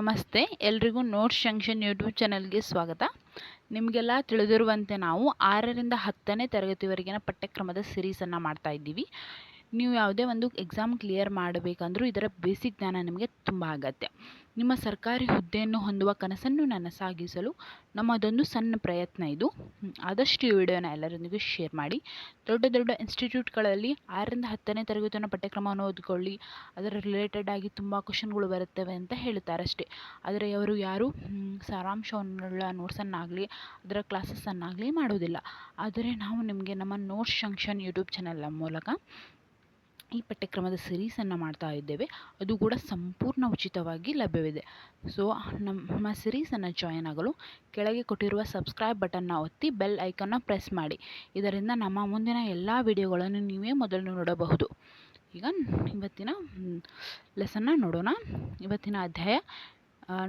ನಮಸ್ತೆ. ಎಲ್ರಿಗೂ notes junction YouTube ಚಾನಲ್ಗೆ ಸ್ವಾಗತ. ನಿಮಗೆಲ್ಲ ತಿಳಿದಿರುವಂತೆ ನಾವು ಆರರಿಂದ ಹತ್ತನೇ ತರಗತಿವರೆಗಿನ ಪಠ್ಯಕ್ರಮದ ಸಿರೀಸನ್ನು ಮಾಡ್ತಾ ಇದ್ದೀವಿ. ನೀವು ಯಾವುದೇ ಒಂದು ಎಕ್ಸಾಮ್ ಕ್ಲಿಯರ್ ಮಾಡಬೇಕಂದ್ರೂ ಇದರ ಬೇಸಿಕ್ ಜ್ಞಾನ ನಿಮಗೆ ತುಂಬ ಅಗತ್ಯ. ನಿಮ್ಮ ಸರ್ಕಾರಿ ಹುದ್ದೆಯನ್ನು ಹೊಂದುವ ಕನಸನ್ನು ನನಸಾಗಿಸಲು ನಮ್ಮದೊಂದು ಸಣ್ಣ ಪ್ರಯತ್ನ ಇದು. ಆದಷ್ಟು ಈ ವಿಡಿಯೋನ ಎಲ್ಲರೊಂದಿಗೆ ಶೇರ್ ಮಾಡಿ. ದೊಡ್ಡ ದೊಡ್ಡ ಇನ್ಸ್ಟಿಟ್ಯೂಟ್ಗಳಲ್ಲಿ ಆರರಿಂದ ಹತ್ತನೇ ತರಗತಿಯನ್ನು ಪಠ್ಯಕ್ರಮವನ್ನು ಓದ್ಕೊಳ್ಳಿ. ಅದರ ರಿಲೇಟೆಡ್ ಆಗಿ ತುಂಬ ಕ್ವಶನ್ಗಳು ಬರುತ್ತವೆ ಅಂತ ಹೇಳ್ತಾರೆ ಅಷ್ಟೇ ಆದರೆ ಅವರು ಯಾರು ಸಾರಾಂಶವನ್ನುಳ್ಳ ನೋಟ್ಸನ್ನಾಗಲಿ, ಅದರ ಕ್ಲಾಸಸ್ಸನ್ನಾಗಲಿ ಮಾಡೋದಿಲ್ಲ. ಆದರೆ ನಾವು ನಿಮಗೆ ನಮ್ಮ ನೋಟ್ಸ್ ಜಂಕ್ಷನ್ ಯೂಟ್ಯೂಬ್ ಚಾನೆಲ್ನ ಮೂಲಕ ಈ ಪಠ್ಯಕ್ರಮದ ಸಿರೀಸನ್ನು ಮಾಡ್ತಾ ಇದ್ದೇವೆ. ಅದು ಕೂಡ ಸಂಪೂರ್ಣ ಉಚಿತವಾಗಿ ಲಭ್ಯವಿದೆ. ಸೊ ನಮ್ಮ ಸಿರೀಸನ್ನು ಜಾಯಿನ್ ಆಗಲು ಕೆಳಗೆ ಕೊಟ್ಟಿರುವ ಸಬ್ಸ್ಕ್ರೈಬ್ ಬಟನ್ನ ಒತ್ತಿ ಬೆಲ್ ಐಕನ್ನ ಪ್ರೆಸ್ ಮಾಡಿ. ಇದರಿಂದ ನಮ್ಮ ಮುಂದಿನ ಎಲ್ಲ ವಿಡಿಯೋಗಳನ್ನು ನೀವೇ ಮೊದಲು ನೋಡಬಹುದು. ಈಗ ಇವತ್ತಿನ ಲೆಸನ್ನ ನೋಡೋಣ. ಇವತ್ತಿನ ಅಧ್ಯಾಯ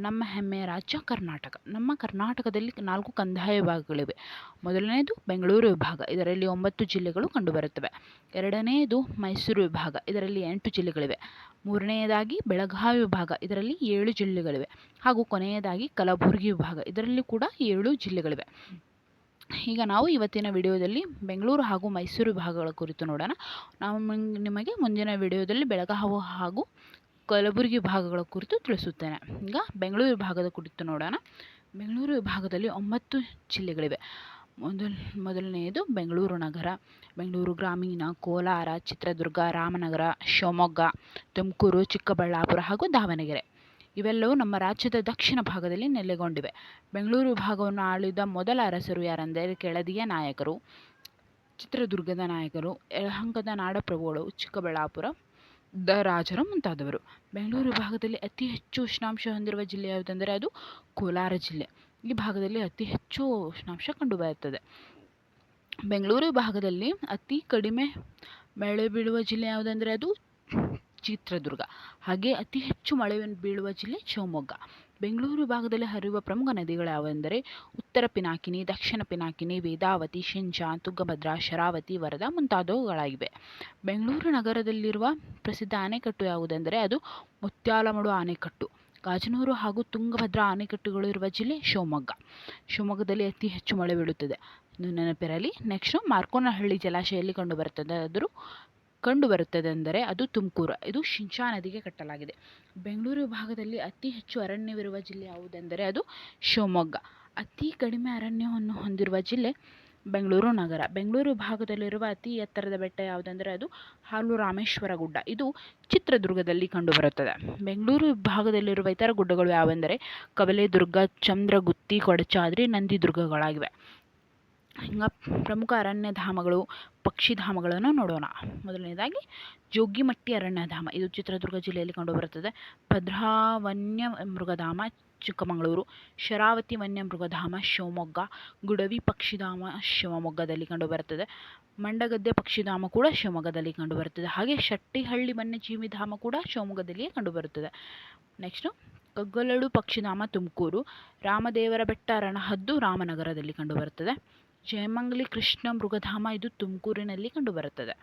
ನಮ್ಮ ಹೆಮ್ಮೆಯ ರಾಜ್ಯ ಕರ್ನಾಟಕ. ನಮ್ಮ ಕರ್ನಾಟಕದಲ್ಲಿ ನಾಲ್ಕು ಕಂದಾಯ ವಿಭಾಗಗಳಿವೆ. ಮೊದಲನೆಯದು ಬೆಂಗಳೂರು ವಿಭಾಗ. ಇದರಲ್ಲಿ ಒಂಬತ್ತು ಜಿಲ್ಲೆಗಳು ಕಂಡುಬರುತ್ತವೆ. ಎರಡನೆಯದು ಮೈಸೂರು ವಿಭಾಗ. ಇದರಲ್ಲಿ ಎಂಟು ಜಿಲ್ಲೆಗಳಿವೆ. ಮೂರನೆಯದಾಗಿ ಬೆಳಗಾವಿ ವಿಭಾಗ. ಇದರಲ್ಲಿ ಏಳು ಜಿಲ್ಲೆಗಳಿವೆ. ಹಾಗೂ ಕೊನೆಯದಾಗಿ ಕಲಬುರಗಿ ವಿಭಾಗ. ಇದರಲ್ಲಿ ಕೂಡ ಏಳು ಜಿಲ್ಲೆಗಳಿವೆ. ಈಗ ನಾವು ಇವತ್ತಿನ ವಿಡಿಯೋದಲ್ಲಿ ಬೆಂಗಳೂರು ಹಾಗೂ ಮೈಸೂರು ವಿಭಾಗಗಳ ಕುರಿತು ನೋಡೋಣ. ನಾವು ನಿಮಗೆ ಮುಂದಿನ ವಿಡಿಯೋದಲ್ಲಿ ಬೆಳಗಾವಿ ಹಾಗೂ ಕಲಬುರಗಿ ಭಾಗಗಳ ಕುರಿತು ತಿಳಿಸುತ್ತೇನೆ. ಈಗ ಬೆಂಗಳೂರು ಭಾಗದ ಕುರಿತು ನೋಡೋಣ. ಬೆಂಗಳೂರು ವಿಭಾಗದಲ್ಲಿ ಒಂಬತ್ತು ಜಿಲ್ಲೆಗಳಿವೆ. ಮೊದಲ, ಮೊದಲನೆಯದು ಬೆಂಗಳೂರು ನಗರ. ಬೆಂಗಳೂರು ಗ್ರಾಮೀಣ, ಕೋಲಾರ, ಚಿತ್ರದುರ್ಗ, ರಾಮನಗರ, ಶಿವಮೊಗ್ಗ, ತುಮಕೂರು, ಚಿಕ್ಕಬಳ್ಳಾಪುರ ಹಾಗೂ ದಾವಣಗೆರೆ. ಇವೆಲ್ಲವೂ ನಮ್ಮ ರಾಜ್ಯದ ದಕ್ಷಿಣ ಭಾಗದಲ್ಲಿ ನೆಲೆಗೊಂಡಿವೆ. ಬೆಂಗಳೂರು ವಿಭಾಗವನ್ನು ಆಳಿದ ಮೊದಲ ಅರಸರು ಯಾರೆಂದರೆ ಕೆಳದಿಯ ನಾಯಕರು, ಚಿತ್ರದುರ್ಗದ ನಾಯಕರು, ಯಲಹಂಕದ ನಾಡಪ್ರಭುಗಳು, ಚಿಕ್ಕಬಳ್ಳಾಪುರ ದ ರಾಜರ ಮುಂತಾದವರು. ಬೆಂಗಳೂರು ವಿಭಾಗದಲ್ಲಿ ಅತಿ ಹೆಚ್ಚು ಉಷ್ಣಾಂಶ ಹೊಂದಿರುವ ಜಿಲ್ಲೆ ಯಾವುದೆಂದರೆ ಅದು ಕೋಲಾರ ಜಿಲ್ಲೆ. ಈ ಭಾಗದಲ್ಲಿ ಅತಿ ಹೆಚ್ಚು ಉಷ್ಣಾಂಶ ಕಂಡುಬರುತ್ತದೆ. ಬೆಂಗಳೂರು ವಿಭಾಗದಲ್ಲಿ ಅತಿ ಕಡಿಮೆ ಮಳೆ ಬೀಳುವ ಜಿಲ್ಲೆ ಯಾವುದೆಂದರೆ ಅದು ಚಿತ್ರದುರ್ಗ. ಹಾಗೆ ಅತಿ ಹೆಚ್ಚು ಮಳೆ ಬೀಳುವ ಜಿಲ್ಲೆ ಶಿವಮೊಗ್ಗ. ಬೆಂಗಳೂರು ಭಾಗದಲ್ಲಿ ಹರಿಯುವ ಪ್ರಮುಖ ನದಿಗಳು ಯಾವುವೆಂದರೆ ಉತ್ತರ ಪಿನಾಕಿನಿ, ದಕ್ಷಿಣ ಪಿನಾಕಿನಿ, ವೇದಾವತಿ, ಶಿಂಜಾ, ತುಂಗಭದ್ರಾ, ಶರಾವತಿ, ವರದಾ ಮುಂತಾದವುಗಳಾಗಿವೆ. ಬೆಂಗಳೂರು ನಗರದಲ್ಲಿರುವ ಪ್ರಸಿದ್ಧ ಅಣೆಕಟ್ಟು ಯಾವುದೆಂದರೆ ಅದು ಮುತ್ಯಾಲಮಡು ಅಣೆಕಟ್ಟು ಗಾಜನೂರು ಹಾಗೂ ತುಂಗಭದ್ರಾ ಅಣೆಕಟ್ಟುಗಳು ಇರುವ ಜಿಲ್ಲೆ ಶಿವಮೊಗ್ಗ. ಶಿವಮೊಗ್ಗದಲ್ಲಿ ಅತಿ ಹೆಚ್ಚು ಮಳೆ ಬೀಳುತ್ತದೆ. ನೆನಪಿರಲಿ, ನೆಕ್ಸ್ಟು ಮಾರ್ಕೋನಹಳ್ಳಿ ಜಲಾಶಯಲ್ಲಿ ಕಂಡುಬರುತ್ತದೆ ಆದರೂ ಕಂಡುಬರುತ್ತದೆ ಅಂದರೆ ಅದು ತುಮಕೂರು. ಇದು ಶಿಂಷಾ ನದಿಗೆ ಕಟ್ಟಲಾಗಿದೆ. ಬೆಂಗಳೂರು ಭಾಗದಲ್ಲಿ ಅತಿ ಹೆಚ್ಚು ಅರಣ್ಯವಿರುವ ಜಿಲ್ಲೆ ಯಾವುದೆಂದರೆ ಅದು ಶಿವಮೊಗ್ಗ. ಅತಿ ಕಡಿಮೆ ಅರಣ್ಯವನ್ನು ಹೊಂದಿರುವ ಜಿಲ್ಲೆ ಬೆಂಗಳೂರು ನಗರ. ಬೆಂಗಳೂರು ಭಾಗದಲ್ಲಿರುವ ಅತಿ ಎತ್ತರದ ಬೆಟ್ಟ ಯಾವುದೆಂದರೆ ಅದು ಹಾಲು ರಾಮೇಶ್ವರ ಗುಡ್ಡ ಇದು ಚಿತ್ರದುರ್ಗದಲ್ಲಿ ಕಂಡುಬರುತ್ತದೆ. ಬೆಂಗಳೂರು ಭಾಗದಲ್ಲಿರುವ ಇತರ ಗುಡ್ಡಗಳು ಯಾವೆಂದರೆ ಕವಲೇದುರ್ಗ ಚಂದ್ರಗುತ್ತಿ, ಕೊಡಚಾದ್ರಿ, ನಂದಿದುರ್ಗಗಳಾಗಿವೆ. ಹಿಂಗೆ ಪ್ರಮುಖ ಅರಣ್ಯಧಾಮಗಳು ಪಕ್ಷಿಧಾಮಗಳನ್ನು ನೋಡೋಣ. ಮೊದಲನೇದಾಗಿ, ಜೋಗಿಮಟ್ಟಿ ಅರಣ್ಯಧಾಮ. ಇದು ಚಿತ್ರದುರ್ಗ ಜಿಲ್ಲೆಯಲ್ಲಿ ಕಂಡುಬರುತ್ತದೆ. ಭದ್ರಾ ವನ್ಯ ಮೃಗಧಾಮ, ಚಿಕ್ಕಮಗಳೂರು. ಶರಾವತಿ ವನ್ಯ ಮೃಗಧಾಮ, ಶಿವಮೊಗ್ಗ. ಗುಡವಿ ಪಕ್ಷಿಧಾಮ ಶಿವಮೊಗ್ಗದಲ್ಲಿ ಕಂಡುಬರುತ್ತದೆ. ಮಂಡಗದ್ದೆ ಪಕ್ಷಿಧಾಮ ಕೂಡ ಶಿವಮೊಗ್ಗದಲ್ಲಿ ಕಂಡುಬರುತ್ತದೆ. ಹಾಗೆ ಶೆಟ್ಟಿಹಳ್ಳಿ ವನ್ಯಜೀವಿ ಧಾಮ ಕೂಡ ಶಿವಮೊಗ್ಗದಲ್ಲಿಯೇ ಕಂಡುಬರುತ್ತದೆ. ನೆಕ್ಸ್ಟು ಕಗ್ಗಲಡು ಪಕ್ಷಿಧಾಮ ತುಮಕೂರು. ರಾಮದೇವರ ಬೆಟ್ಟ ರಣಹದ್ದು ರಾಮನಗರದಲ್ಲಿ ಕಂಡುಬರುತ್ತದೆ. ಜಯಮಂಗಲಿ ಕೃಷ್ಣ ಮೃಗಧಾಮ ಇದು ತುಮಕೂರಿನಲ್ಲಿ ಕಂಡುಬರುತ್ತದೆ.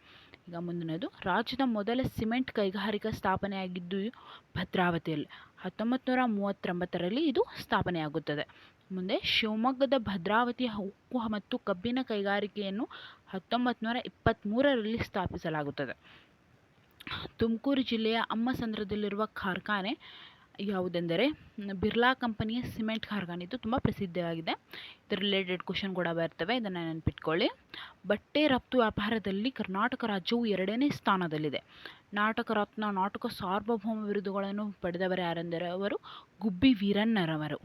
ಈಗ ಮುಂದಿನದು, ರಾಜ್ಯದ ಮೊದಲ ಸಿಮೆಂಟ್ ಕೈಗಾರಿಕಾ ಸ್ಥಾಪನೆಯಾಗಿದ್ದು ಭದ್ರಾವತಿಯಲ್ಲಿ ಹತ್ತೊಂಬತ್ತು ನೂರ ಮೂವತ್ತೊಂಬತ್ತರಲ್ಲಿ ಇದು ಸ್ಥಾಪನೆಯಾಗುತ್ತದೆ. ಮುಂದೆ ಶಿವಮೊಗ್ಗದ ಭದ್ರಾವತಿಯ ಉಕ್ಕು ಮತ್ತು ಕಬ್ಬಿನ ಕೈಗಾರಿಕೆಯನ್ನು ಹತ್ತೊಂಬತ್ತು ನೂರ ಇಪ್ಪತ್ತ್ಮೂರರಲ್ಲಿ ಸ್ಥಾಪಿಸಲಾಗುತ್ತದೆ. ತುಮಕೂರು ಜಿಲ್ಲೆಯ ಅಮ್ಮಸಂದ್ರದಲ್ಲಿರುವ ಕಾರ್ಖಾನೆ ಯಾವುದೆಂದರೆ, ಬಿರ್ಲಾ ಕಂಪನಿಯ ಸಿಮೆಂಟ್ ಕಾರ್ಖಾನೆ ಇದು ತುಂಬ ಪ್ರಸಿದ್ಧವಾಗಿದೆ ಇದರ ರಿಲೇಟೆಡ್ ಕ್ವಶನ್ ಕೂಡ ಬರ್ತವೆ, ಇದನ್ನು ನೆನಪಿಟ್ಕೊಳ್ಳಿ. ಬಟ್ಟೆ ರಫ್ತು ವ್ಯಾಪಾರದಲ್ಲಿ ಕರ್ನಾಟಕ ರಾಜ್ಯವು ಎರಡನೇ ಸ್ಥಾನದಲ್ಲಿದೆ. ನಾಟಕ ರತ್ನ, ನಾಟಕ ಸಾರ್ವಭೌಮ ಬಿರುದುಗಳನ್ನು ಪಡೆದವರು ಯಾರೆಂದರೆ, ಅವರು ಗುಬ್ಬಿ ವೀರಣ್ಣರವರು.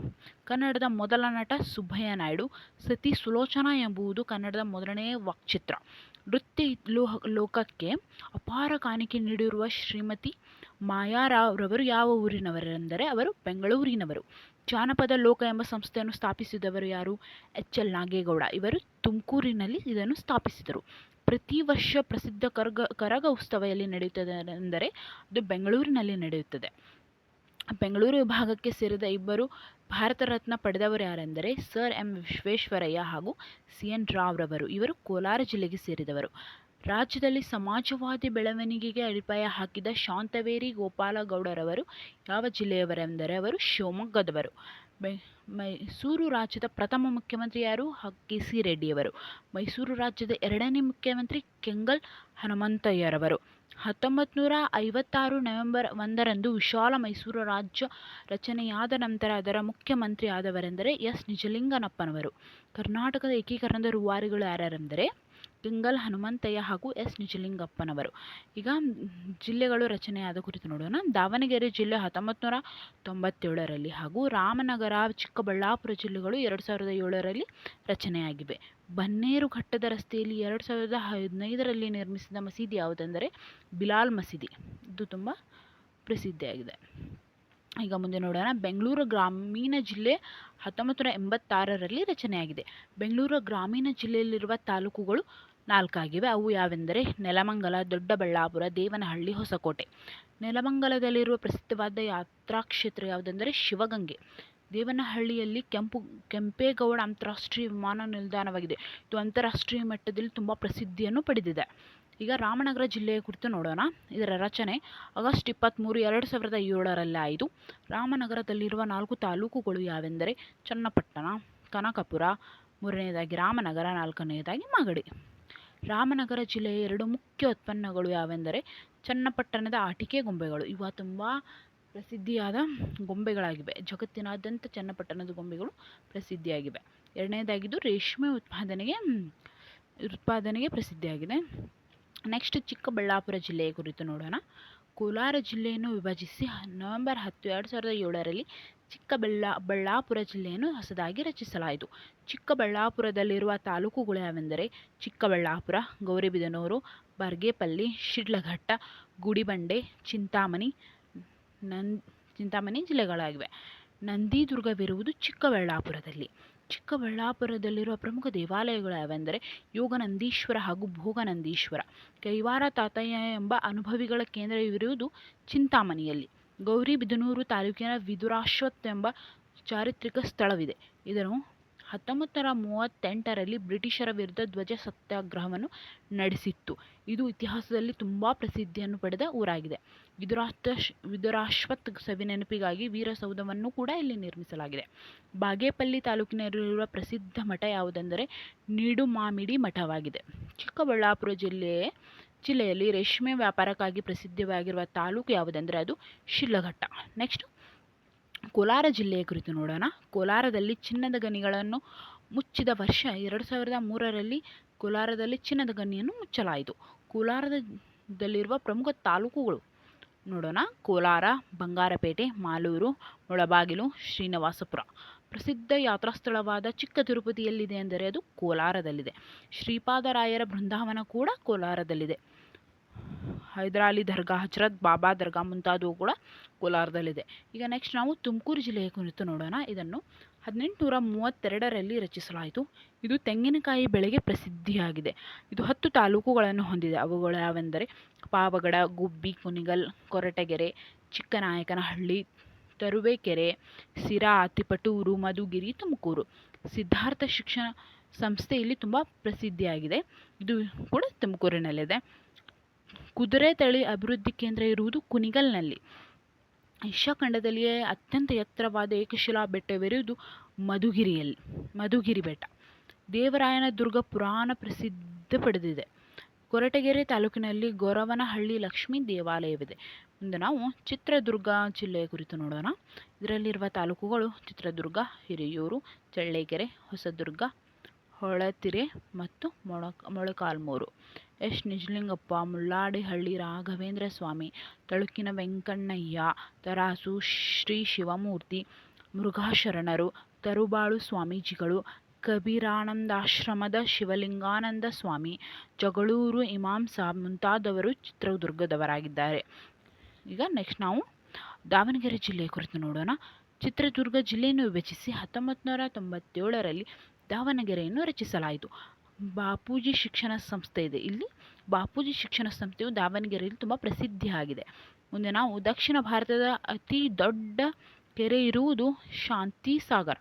ಕನ್ನಡದ ಮೊದಲ ನಟ ಸುಬ್ಬಯ್ಯ ನಾಯ್ಡು, ಸತಿ ಸುಲೋಚನಾ ಎಂಬುದು ಕನ್ನಡದ ಮೊದಲನೆಯ ವಾಕ್ಚಿತ್ರ. ನೃತ್ಯ ಲೋಹ, ಲೋಕಕ್ಕೆ ಅಪಾರ ಕಾಣಿಕೆ ನೀಡಿರುವ ಶ್ರೀಮತಿ ಮಾಯಾರಾವ್ ರವರು ಯಾವ ಊರಿನವರೆಂದರೆ ಅವರು ಬೆಂಗಳೂರಿನವರು. ಜಾನಪದ ಲೋಕ ಎಂಬ ಸಂಸ್ಥೆಯನ್ನು ಸ್ಥಾಪಿಸಿದವರು ಯಾರು? ಎಚ್. ಎಲ್. ನಾಗೇಗೌಡ. ಇವರು ತುಮಕೂರಿನಲ್ಲಿ ಇದನ್ನು ಸ್ಥಾಪಿಸಿದರು. ಪ್ರತಿ ವರ್ಷ ಪ್ರಸಿದ್ಧ ಕರಗ ಕರಗ ಉತ್ಸವ ಎಲ್ಲಿ ನಡೆಯುತ್ತದೆ ಎಂದರೆ ಅದು ಬೆಂಗಳೂರಿನಲ್ಲಿ ನಡೆಯುತ್ತದೆ. ಬೆಂಗಳೂರು ವಿಭಾಗಕ್ಕೆ ಸೇರಿದ ಇಬ್ಬರು ಭಾರತ ರತ್ನ ಪಡೆದವರು ಯಾರೆಂದರೆ ಸರ್ ಎಂ. ವಿಶ್ವೇಶ್ವರಯ್ಯ ಹಾಗೂ ಸಿ. ಎನ್. ರಾವ್ರವರು. ಇವರು ಕೋಲಾರ ಜಿಲ್ಲೆಗೆ ಸೇರಿದವರು. ರಾಜ್ಯದಲ್ಲಿ ಸಮಾಜವಾದಿ ಬೆಳವಣಿಗೆಗೆ ಅಡಿಪಾಯ ಹಾಕಿದ ಶಾಂತವೇರಿ ಗೋಪಾಲಗೌಡರವರು, ಯಾವ ಜಿಲ್ಲೆಯವರೆಂದರೆ ಅವರು ಶಿವಮೊಗ್ಗದವರು. ಮೈಸೂರು ರಾಜ್ಯದ ಪ್ರಥಮ ಮುಖ್ಯಮಂತ್ರಿ ಯಾರು? K C ರೆಡ್ಡಿಯವರು. ಮೈಸೂರು ರಾಜ್ಯದ ಎರಡನೇ ಮುಖ್ಯಮಂತ್ರಿ ಕೆಂಗಲ್ ಹನುಮಂತಯ್ಯರವರು. ಹತ್ತೊಂಬತ್ತು ನೂರ ಐವತ್ತಾರು ನವೆಂಬರ್ ಒಂದರಂದು ವಿಶಾಲ ಮೈಸೂರು ರಾಜ್ಯ ರಚನೆಯಾದ ನಂತರ ಅದರ ಮುಖ್ಯಮಂತ್ರಿ ಆದವರೆಂದರೆ ಎಸ್. ನಿಜಲಿಂಗನಪ್ಪನವರು. ಕರ್ನಾಟಕದ ಏಕೀಕರಣದ ರೂವಾರಿಗಳು ಯಾರ್ಯಾರೆಂದರೆ ಕೆಂಗಲ್ ಹನುಮಂತಯ್ಯ ಹಾಗೂ ಎಸ್. ನಿಜಲಿಂಗಪ್ಪನವರು. ಈಗ ಜಿಲ್ಲೆಗಳು ರಚನೆಯಾದ ಕುರಿತು ನೋಡೋಣ. ದಾವಣಗೆರೆ ಜಿಲ್ಲೆ ಹತ್ತೊಂಬತ್ತು ನೂರ ತೊಂಬತ್ತೇಳರಲ್ಲಿ ಹಾಗೂ ರಾಮನಗರ, ಚಿಕ್ಕಬಳ್ಳಾಪುರ ಜಿಲ್ಲೆಗಳು ಎರಡು ಸಾವಿರದ ಏಳರಲ್ಲಿ ರಚನೆಯಾಗಿವೆ. ಬನ್ನೇರುಘಟ್ಟದ ರಸ್ತೆಯಲ್ಲಿ ಎರಡು ಸಾವಿರದ ಹದಿನೈದರಲ್ಲಿ ನಿರ್ಮಿಸಿದ ಮಸೀದಿ ಯಾವುದೆಂದರೆ ಬಿಲಾಲ್ ಮಸೀದಿ. ಇದು ತುಂಬ ಪ್ರಸಿದ್ಧಿಯಾಗಿದೆ. ಈಗ ಮುಂದೆ ನೋಡೋಣ. ಬೆಂಗಳೂರು ಗ್ರಾಮೀಣ ಜಿಲ್ಲೆ ಹತ್ತೊಂಬತ್ತು ನೂರ ಎಂಬತ್ತಾರರಲ್ಲಿ ರಚನೆಯಾಗಿದೆ. ಬೆಂಗಳೂರು ಗ್ರಾಮೀಣ ಜಿಲ್ಲೆಯಲ್ಲಿರುವ ತಾಲೂಕುಗಳು ನಾಲ್ಕಾಗಿವೆ. ಅವು ಯಾವೆಂದರೆ ನೆಲಮಂಗಲ, ದೊಡ್ಡಬಳ್ಳಾಪುರ, ದೇವನಹಳ್ಳಿ, ಹೊಸಕೋಟೆ. ನೆಲಮಂಗಲದಲ್ಲಿರುವ ಪ್ರಸಿದ್ಧವಾದ ಯಾತ್ರಾ ಕ್ಷೇತ್ರ ಯಾವುದೆಂದರೆ ಶಿವಗಂಗೆ. ದೇವನಹಳ್ಳಿಯಲ್ಲಿ ಕೆಂಪು, ಕೆಂಪೇಗೌಡ ಅಂತಾರಾಷ್ಟ್ರೀಯ ವಿಮಾನ ನಿಲ್ದಾಣವಾಗಿದೆ. ಇದು ಅಂತಾರಾಷ್ಟ್ರೀಯ ಮಟ್ಟದಲ್ಲಿ ತುಂಬ ಪ್ರಸಿದ್ಧಿಯನ್ನು ಪಡೆದಿದೆ. ಈಗ ರಾಮನಗರ ಜಿಲ್ಲೆಯ ಕುರಿತು ನೋಡೋಣ. ಇದರ ರಚನೆ ಆಗಸ್ಟ್ ಇಪ್ಪತ್ತ್ಮೂರು ಎರಡು ಸಾವಿರದ ಏಳರಲ್ಲಿ ಆಯಿತು. ರಾಮನಗರದಲ್ಲಿರುವ ನಾಲ್ಕು ತಾಲೂಕುಗಳು ಯಾವೆಂದರೆ ಚನ್ನಪಟ್ಟಣ, ಕನಕಪುರ ಮೂರನೆಯದಾಗಿ ರಾಮನಗರ ನಾಲ್ಕನೆಯದಾಗಿ ಮಾಗಡಿ. ರಾಮನಗರ ಜಿಲ್ಲೆಯ ಎರಡು ಮುಖ್ಯ ಉತ್ಪನ್ನಗಳು ಯಾವೆಂದರೆ ಚನ್ನಪಟ್ಟಣದ ಆಟಿಕೆ ಗೊಂಬೆಗಳು. ಇವ ತುಂಬ ಪ್ರಸಿದ್ಧಿಯಾದ ಗೊಂಬೆಗಳಾಗಿವೆ. ಜಗತ್ತಿನಾದ್ಯಂತ ಚನ್ನಪಟ್ಟಣದ ಗೊಂಬೆಗಳು ಪ್ರಸಿದ್ಧಿಯಾಗಿವೆ. ಎರಡನೇದಾಗಿದ್ದು ರೇಷ್ಮೆ ಉತ್ಪಾದನೆಗೆ ಉತ್ಪಾದನೆಗೆ ಪ್ರಸಿದ್ಧಿಯಾಗಿದೆ. ನೆಕ್ಸ್ಟ್ ಚಿಕ್ಕಬಳ್ಳಾಪುರ ಜಿಲ್ಲೆಯ ಕುರಿತು ನೋಡೋಣ. ಕೋಲಾರ ಜಿಲ್ಲೆಯನ್ನು ವಿಭಜಿಸಿ ನವೆಂಬರ್ ಹತ್ತು, ಎರಡು ಸಾವಿರದ ಏಳರಲ್ಲಿ ಚಿಕ್ಕಬಳ್ಳಾ, ಬಳ್ಳಾಪುರ ಜಿಲ್ಲೆಯನ್ನು ಹೊಸದಾಗಿ ರಚಿಸಲಾಯಿತು. ಚಿಕ್ಕಬಳ್ಳಾಪುರದಲ್ಲಿರುವ ತಾಲೂಕುಗಳು ಯಾವೆಂದರೆ ಚಿಕ್ಕಬಳ್ಳಾಪುರ, ಗೌರಿಬಿದನೂರು, ಬರ್ಗೇಪಲ್ಲಿ, ಶಿಡ್ಲಘಟ್ಟ, ಗುಡಿಬಂಡೆ, ಚಿಂತಾಮಣಿ, ನನ್ ಚಿಂತಾಮಣಿ ಜಿಲ್ಲೆಗಳಾಗಿವೆ. ನಂದಿದುರ್ಗವಿರುವುದು ಚಿಕ್ಕಬಳ್ಳಾಪುರದಲ್ಲಿ. ಚಿಕ್ಕಬಳ್ಳಾಪುರದಲ್ಲಿರುವ ಪ್ರಮುಖ ದೇವಾಲಯಗಳು ಯಾವೆಂದರೆ ಯೋಗನಂದೀಶ್ವರ ಹಾಗೂ ಭೋಗನಂದೀಶ್ವರ. ಕೈವಾರ ತಾತಯ್ಯ ಎಂಬ ಅನುಭವಿಗಳ ಕೇಂದ್ರವಿರುವುದು ಚಿಂತಾಮಣಿಯಲ್ಲಿ. ಗೌರಿಬಿದನೂರು ತಾಲೂಕಿನ ವಿದುರಾಶ್ವತ್ ಎಂಬ ಚಾರಿತ್ರಿಕ ಸ್ಥಳವಿದೆ. ಇದನ್ನು ಹತ್ತೊಂಬತ್ತು ನೂರ ಮೂವತ್ತೆಂಟರಲ್ಲಿ ಬ್ರಿಟಿಷರ ವಿರುದ್ಧ ಧ್ವಜ ಸತ್ಯಾಗ್ರಹವನ್ನು ನಡೆಸಿತ್ತು. ಇದು ಇತಿಹಾಸದಲ್ಲಿ ತುಂಬ ಪ್ರಸಿದ್ಧಿಯನ್ನು ಪಡೆದ ಊರಾಗಿದೆ. ವಿದುರಾಷ್ಟ ವಿದುರಾಶ್ವತ್ ಸವಿನೆನಪಿಗಾಗಿ ವೀರಸೌಧವನ್ನು ಕೂಡ ಇಲ್ಲಿ ನಿರ್ಮಿಸಲಾಗಿದೆ. ಬಾಗೇಪಲ್ಲಿ ತಾಲೂಕಿನಲ್ಲಿರುವ ಪ್ರಸಿದ್ಧ ಮಠ ಯಾವುದೆಂದರೆ ನೀಡುಮಾಮಿಡಿ ಮಠವಾಗಿದೆ. ಚಿಕ್ಕಬಳ್ಳಾಪುರ ಜಿಲ್ಲೆ, ಜಿಲ್ಲೆಯಲ್ಲಿ ರೇಷ್ಮೆ ವ್ಯಾಪಾರಕ್ಕಾಗಿ ಪ್ರಸಿದ್ಧವಾಗಿರುವ ತಾಲೂಕು ಯಾವುದೆಂದರೆ ಅದು ಶಿಲ್ಲಘಟ್ಟ ನೆಕ್ಸ್ಟ್ ಕೋಲಾರ ಜಿಲ್ಲೆಯ ಕುರಿತು ನೋಡೋಣ. ಕೋಲಾರದಲ್ಲಿ ಚಿನ್ನದ ಗಣಿಗಳನ್ನು ಮುಚ್ಚಿದ ವರ್ಷ ಎರಡು ಸಾವಿರದ ಮೂರರಲ್ಲಿ ಕೋಲಾರದಲ್ಲಿ ಚಿನ್ನದ ಗಣಿಯನ್ನು ಮುಚ್ಚಲಾಯಿತು. ಕೋಲಾರದಲ್ಲಿರುವ ಪ್ರಮುಖ ತಾಲೂಕುಗಳು ನೋಡೋಣ. ಕೋಲಾರ, ಬಂಗಾರಪೇಟೆ, ಮಾಲೂರು, ಮುಳಬಾಗಿಲು, ಶ್ರೀನಿವಾಸಪುರ. ಪ್ರಸಿದ್ಧ ಯಾತ್ರಾ ಸ್ಥಳವಾದ ಚಿಕ್ಕ ತಿರುಪತಿಯಲ್ಲಿದೆ ಎಂದರೆ ಅದು ಕೋಲಾರದಲ್ಲಿದೆ. ಶ್ರೀಪಾದರಾಯರ ಬೃಂದಾವನ ಕೂಡ ಕೋಲಾರದಲ್ಲಿದೆ. ಹೈದರಾಲಿ ದರ್ಗಾ, ಹಜರತ್ ಬಾಬಾ ದರ್ಗಾ ಮುಂತಾದವು ಕೂಡ ಕೋಲಾರದಲ್ಲಿದೆ. ಈಗ ನೆಕ್ಸ್ಟ್ ನಾವು ತುಮಕೂರು ಜಿಲ್ಲೆಯ ಕುರಿತು ನೋಡೋಣ. ಇದನ್ನು ಹದಿನೆಂಟುನೂರ ಮೂವತ್ತೆರಡರಲ್ಲಿ ರಚಿಸಲಾಯಿತು. ಇದು ತೆಂಗಿನಕಾಯಿ ಬೆಳೆಗೆ ಪ್ರಸಿದ್ಧಿಯಾಗಿದೆ. ಇದು ಹತ್ತು ತಾಲೂಕುಗಳನ್ನು ಹೊಂದಿದೆ. ಅವುಗಳು ಯಾವೆಂದರೆ ಪಾವಗಡ, ಗುಬ್ಬಿ ಕುನಿಗಲ್ ಕೊರಟಗೆರೆ, ಚಿಕ್ಕನಾಯಕನಹಳ್ಳಿ, ತರುವೇಕೆರೆ, ಸಿರಾ ಅತಿಪಟೂರು ಮಧುಗಿರಿ, ತುಮಕೂರು. ಸಿದ್ಧಾರ್ಥ ಶಿಕ್ಷಣ ಸಂಸ್ಥೆ ಇಲ್ಲಿ ತುಂಬ ಪ್ರಸಿದ್ಧಿಯಾಗಿದೆ. ಇದು ಕೂಡ ತುಮಕೂರಿನಲ್ಲಿದೆ. ಕುದುರೆ ತಳಿ ಅಭಿವೃದ್ಧಿ ಕೇಂದ್ರ ಇರುವುದು ಕುಣಿಗಲ್ನಲ್ಲಿ. ಏಷ್ಯಾ ಖಂಡದಲ್ಲಿಯೇ ಅತ್ಯಂತ ಎತ್ತರವಾದ ಏಕಶಿಲಾ ಬೆಟ್ಟವಿರುವುದು ಮಧುಗಿರಿಯಲ್ಲಿ, ಮಧುಗಿರಿ ಬೆಟ್ಟ. ದೇವರಾಯನ ದುರ್ಗ ಪುರಾಣ ಪ್ರಸಿದ್ಧ ಪಡೆದಿದೆ. ಕೊರಟಗೆರೆ ತಾಲೂಕಿನಲ್ಲಿ ಗೊರವನಹಳ್ಳಿ ಲಕ್ಷ್ಮೀ ದೇವಾಲಯವಿದೆ. ಮುಂದೆ ನಾವು ಚಿತ್ರದುರ್ಗ ಜಿಲ್ಲೆಯ ಕುರಿತು ನೋಡೋಣ. ಇದರಲ್ಲಿರುವ ತಾಲೂಕುಗಳು ಚಿತ್ರದುರ್ಗ, ಹಿರಿಯೂರು, ಚಳ್ಳಕೆರೆ, ಹೊಸದುರ್ಗ, ಹೊಳತಿರೆ ಮತ್ತು ಮೊಳ ಮೊಳಕಾಲ್ಮೂರು. ಎಸ್. ನಿಜಲಿಂಗಪ್ಪ, ಮುಳ್ಳಾಡಿಹಳ್ಳಿ ರಾಘವೇಂದ್ರ ಸ್ವಾಮಿ, ತಳುಕಿನ ವೆಂಕಣ್ಣಯ್ಯ, ತರಾಸು ಶ್ರೀ ಶಿವಮೂರ್ತಿ ಮುರುಘಾಶರಣರು ತರುಬಾಳು ಸ್ವಾಮೀಜಿಗಳು, ಕಬೀರಾನಂದಾಶ್ರಮದ ಶಿವಲಿಂಗಾನಂದ ಸ್ವಾಮಿ, ಜಗಳೂರು ಇಮಾಮ್ ಸಾಬ್ ಮುಂತಾದವರು ಚಿತ್ರದುರ್ಗದವರಾಗಿದ್ದಾರೆ. ಈಗ ನೆಕ್ಸ್ಟ್ ನಾವು ದಾವಣಗೆರೆ ಜಿಲ್ಲೆಯ ಕುರಿತು ನೋಡೋಣ. ಚಿತ್ರದುರ್ಗ ಜಿಲ್ಲೆಯನ್ನು ವಿಭಜಿಸಿ ಹತ್ತೊಂಬತ್ತು ನೂರ ತೊಂಬತ್ತೇಳರಲ್ಲಿ ದಾವಣಗೆರೆಯನ್ನು ರಚಿಸಲಾಯಿತು. ಬಾಪೂಜಿ ಶಿಕ್ಷಣ ಸಂಸ್ಥೆ ಇದೆ. ಇಲ್ಲಿ ಬಾಪೂಜಿ ಶಿಕ್ಷಣ ಸಂಸ್ಥೆಯು ದಾವಣಗೆರೆಯಲ್ಲಿ ತುಂಬ ಪ್ರಸಿದ್ಧಿಯಾಗಿದೆ ಮುಂದೆ ನಾವು ದಕ್ಷಿಣ ಭಾರತದ ಅತಿ ದೊಡ್ಡ ಕೆರೆ ಇರುವುದು ಶಾಂತಿ ಸಾಗರ.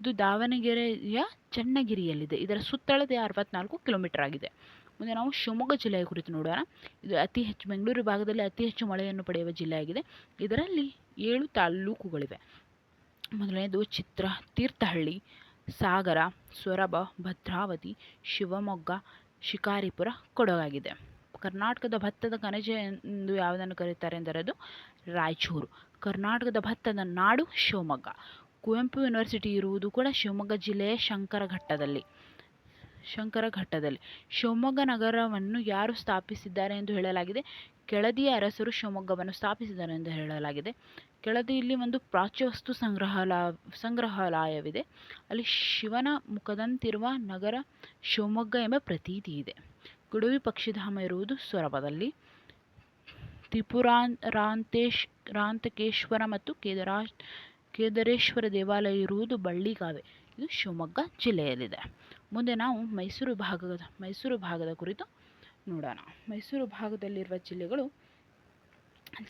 ಇದು ದಾವಣಗೆರೆಯ ಚನ್ನಗಿರಿಯಲ್ಲಿದೆ. ಇದರ ಸುತ್ತಳತೆ ಅರವತ್ನಾಲ್ಕು ಕಿಲೋಮೀಟರ್ ಆಗಿದೆ. ಮುಂದೆ ನಾವು ಶಿವಮೊಗ್ಗ ಜಿಲ್ಲೆಯ ಕುರಿತು ನೋಡೋಣ. ಇದು ಅತಿ ಹೆಚ್ಚು ಬೆಂಗಳೂರು ಭಾಗದಲ್ಲಿ ಅತಿ ಹೆಚ್ಚು ಮಳೆಯನ್ನು ಪಡೆಯುವ ಜಿಲ್ಲೆಯಾಗಿದೆ. ಇದರಲ್ಲಿ ಏಳು ತಾಲ್ಲೂಕುಗಳಿವೆ. ಮೊದಲನೇದು ಚಿತ್ರ ತೀರ್ಥಹಳ್ಳಿ ಸಾಗರ, ಸೊರಬ, ಭದ್ರಾವತಿ, ಶಿವಮೊಗ್ಗ, ಶಿಕಾರಿಪುರ ಕೊಡಗಾಗಿದೆ. ಕರ್ನಾಟಕದ ಭತ್ತದ ಕಣಜ ಎಂದು ಯಾವುದನ್ನು ಕರೆಯುತ್ತಾರೆ ಎಂದರೆ ಅದು ರಾಯಚೂರು. ಕರ್ನಾಟಕದ ಭತ್ತದ ನಾಡು ಶಿವಮೊಗ್ಗ. ಕುವೆಂಪು ಯೂನಿವರ್ಸಿಟಿ ಇರುವುದು ಕೂಡ ಶಿವಮೊಗ್ಗ ಜಿಲ್ಲೆಯ ಶಂಕರಘಟ್ಟದಲ್ಲಿ. ಶಂಕರಘಟ್ಟದಲ್ಲಿ. ಶಿವಮೊಗ್ಗ ನಗರವನ್ನು ಯಾರು ಸ್ಥಾಪಿಸಿದ್ದಾರೆ ಎಂದು ಹೇಳಲಾಗಿದೆ? ಕೆಳದಿಯ ಅರಸರು ಶಿವಮೊಗ್ಗವನ್ನು ಸ್ಥಾಪಿಸಿದ್ದಾರೆ ಎಂದು ಹೇಳಲಾಗಿದೆ. ಕೆಳದಿಯಲ್ಲಿ ಒಂದು ಪ್ರಾಚ್ಯವಸ್ತು ಸಂಗ್ರಹಾಲಯ ಸಂಗ್ರಹಾಲಯವಿದೆ. ಅಲ್ಲಿ ಶಿವನ ಮುಖದಂತಿರುವ ನಗರ ಶಿವಮೊಗ್ಗ ಎಂಬ ಪ್ರತೀತಿ ಇದೆ. ಗುಡವಿ ಪಕ್ಷಿಧಾಮ ಇರುವುದು ಸೊರಬದಲ್ಲಿ. ತ್ರಿಪುರಾನ್ ರಾಂತೇಶ್ ರಾಂತಕೇಶ್ವರ ಮತ್ತು ಕೇದರಾ, ಕೇದಾರೇಶ್ವರ ದೇವಾಲಯ ಇರುವುದು ಬಳ್ಳಿಗಾವೆ ಇದು ಶಿವಮೊಗ್ಗ ಜಿಲ್ಲೆಯಲ್ಲಿದೆ. ಮುಂದೆ ನಾವು ಮೈಸೂರು ಭಾಗದ ಮೈಸೂರು ಭಾಗದ ಕುರಿತು ನೋಡೋಣ. ಮೈಸೂರು ಭಾಗದಲ್ಲಿರುವ ಜಿಲ್ಲೆಗಳು,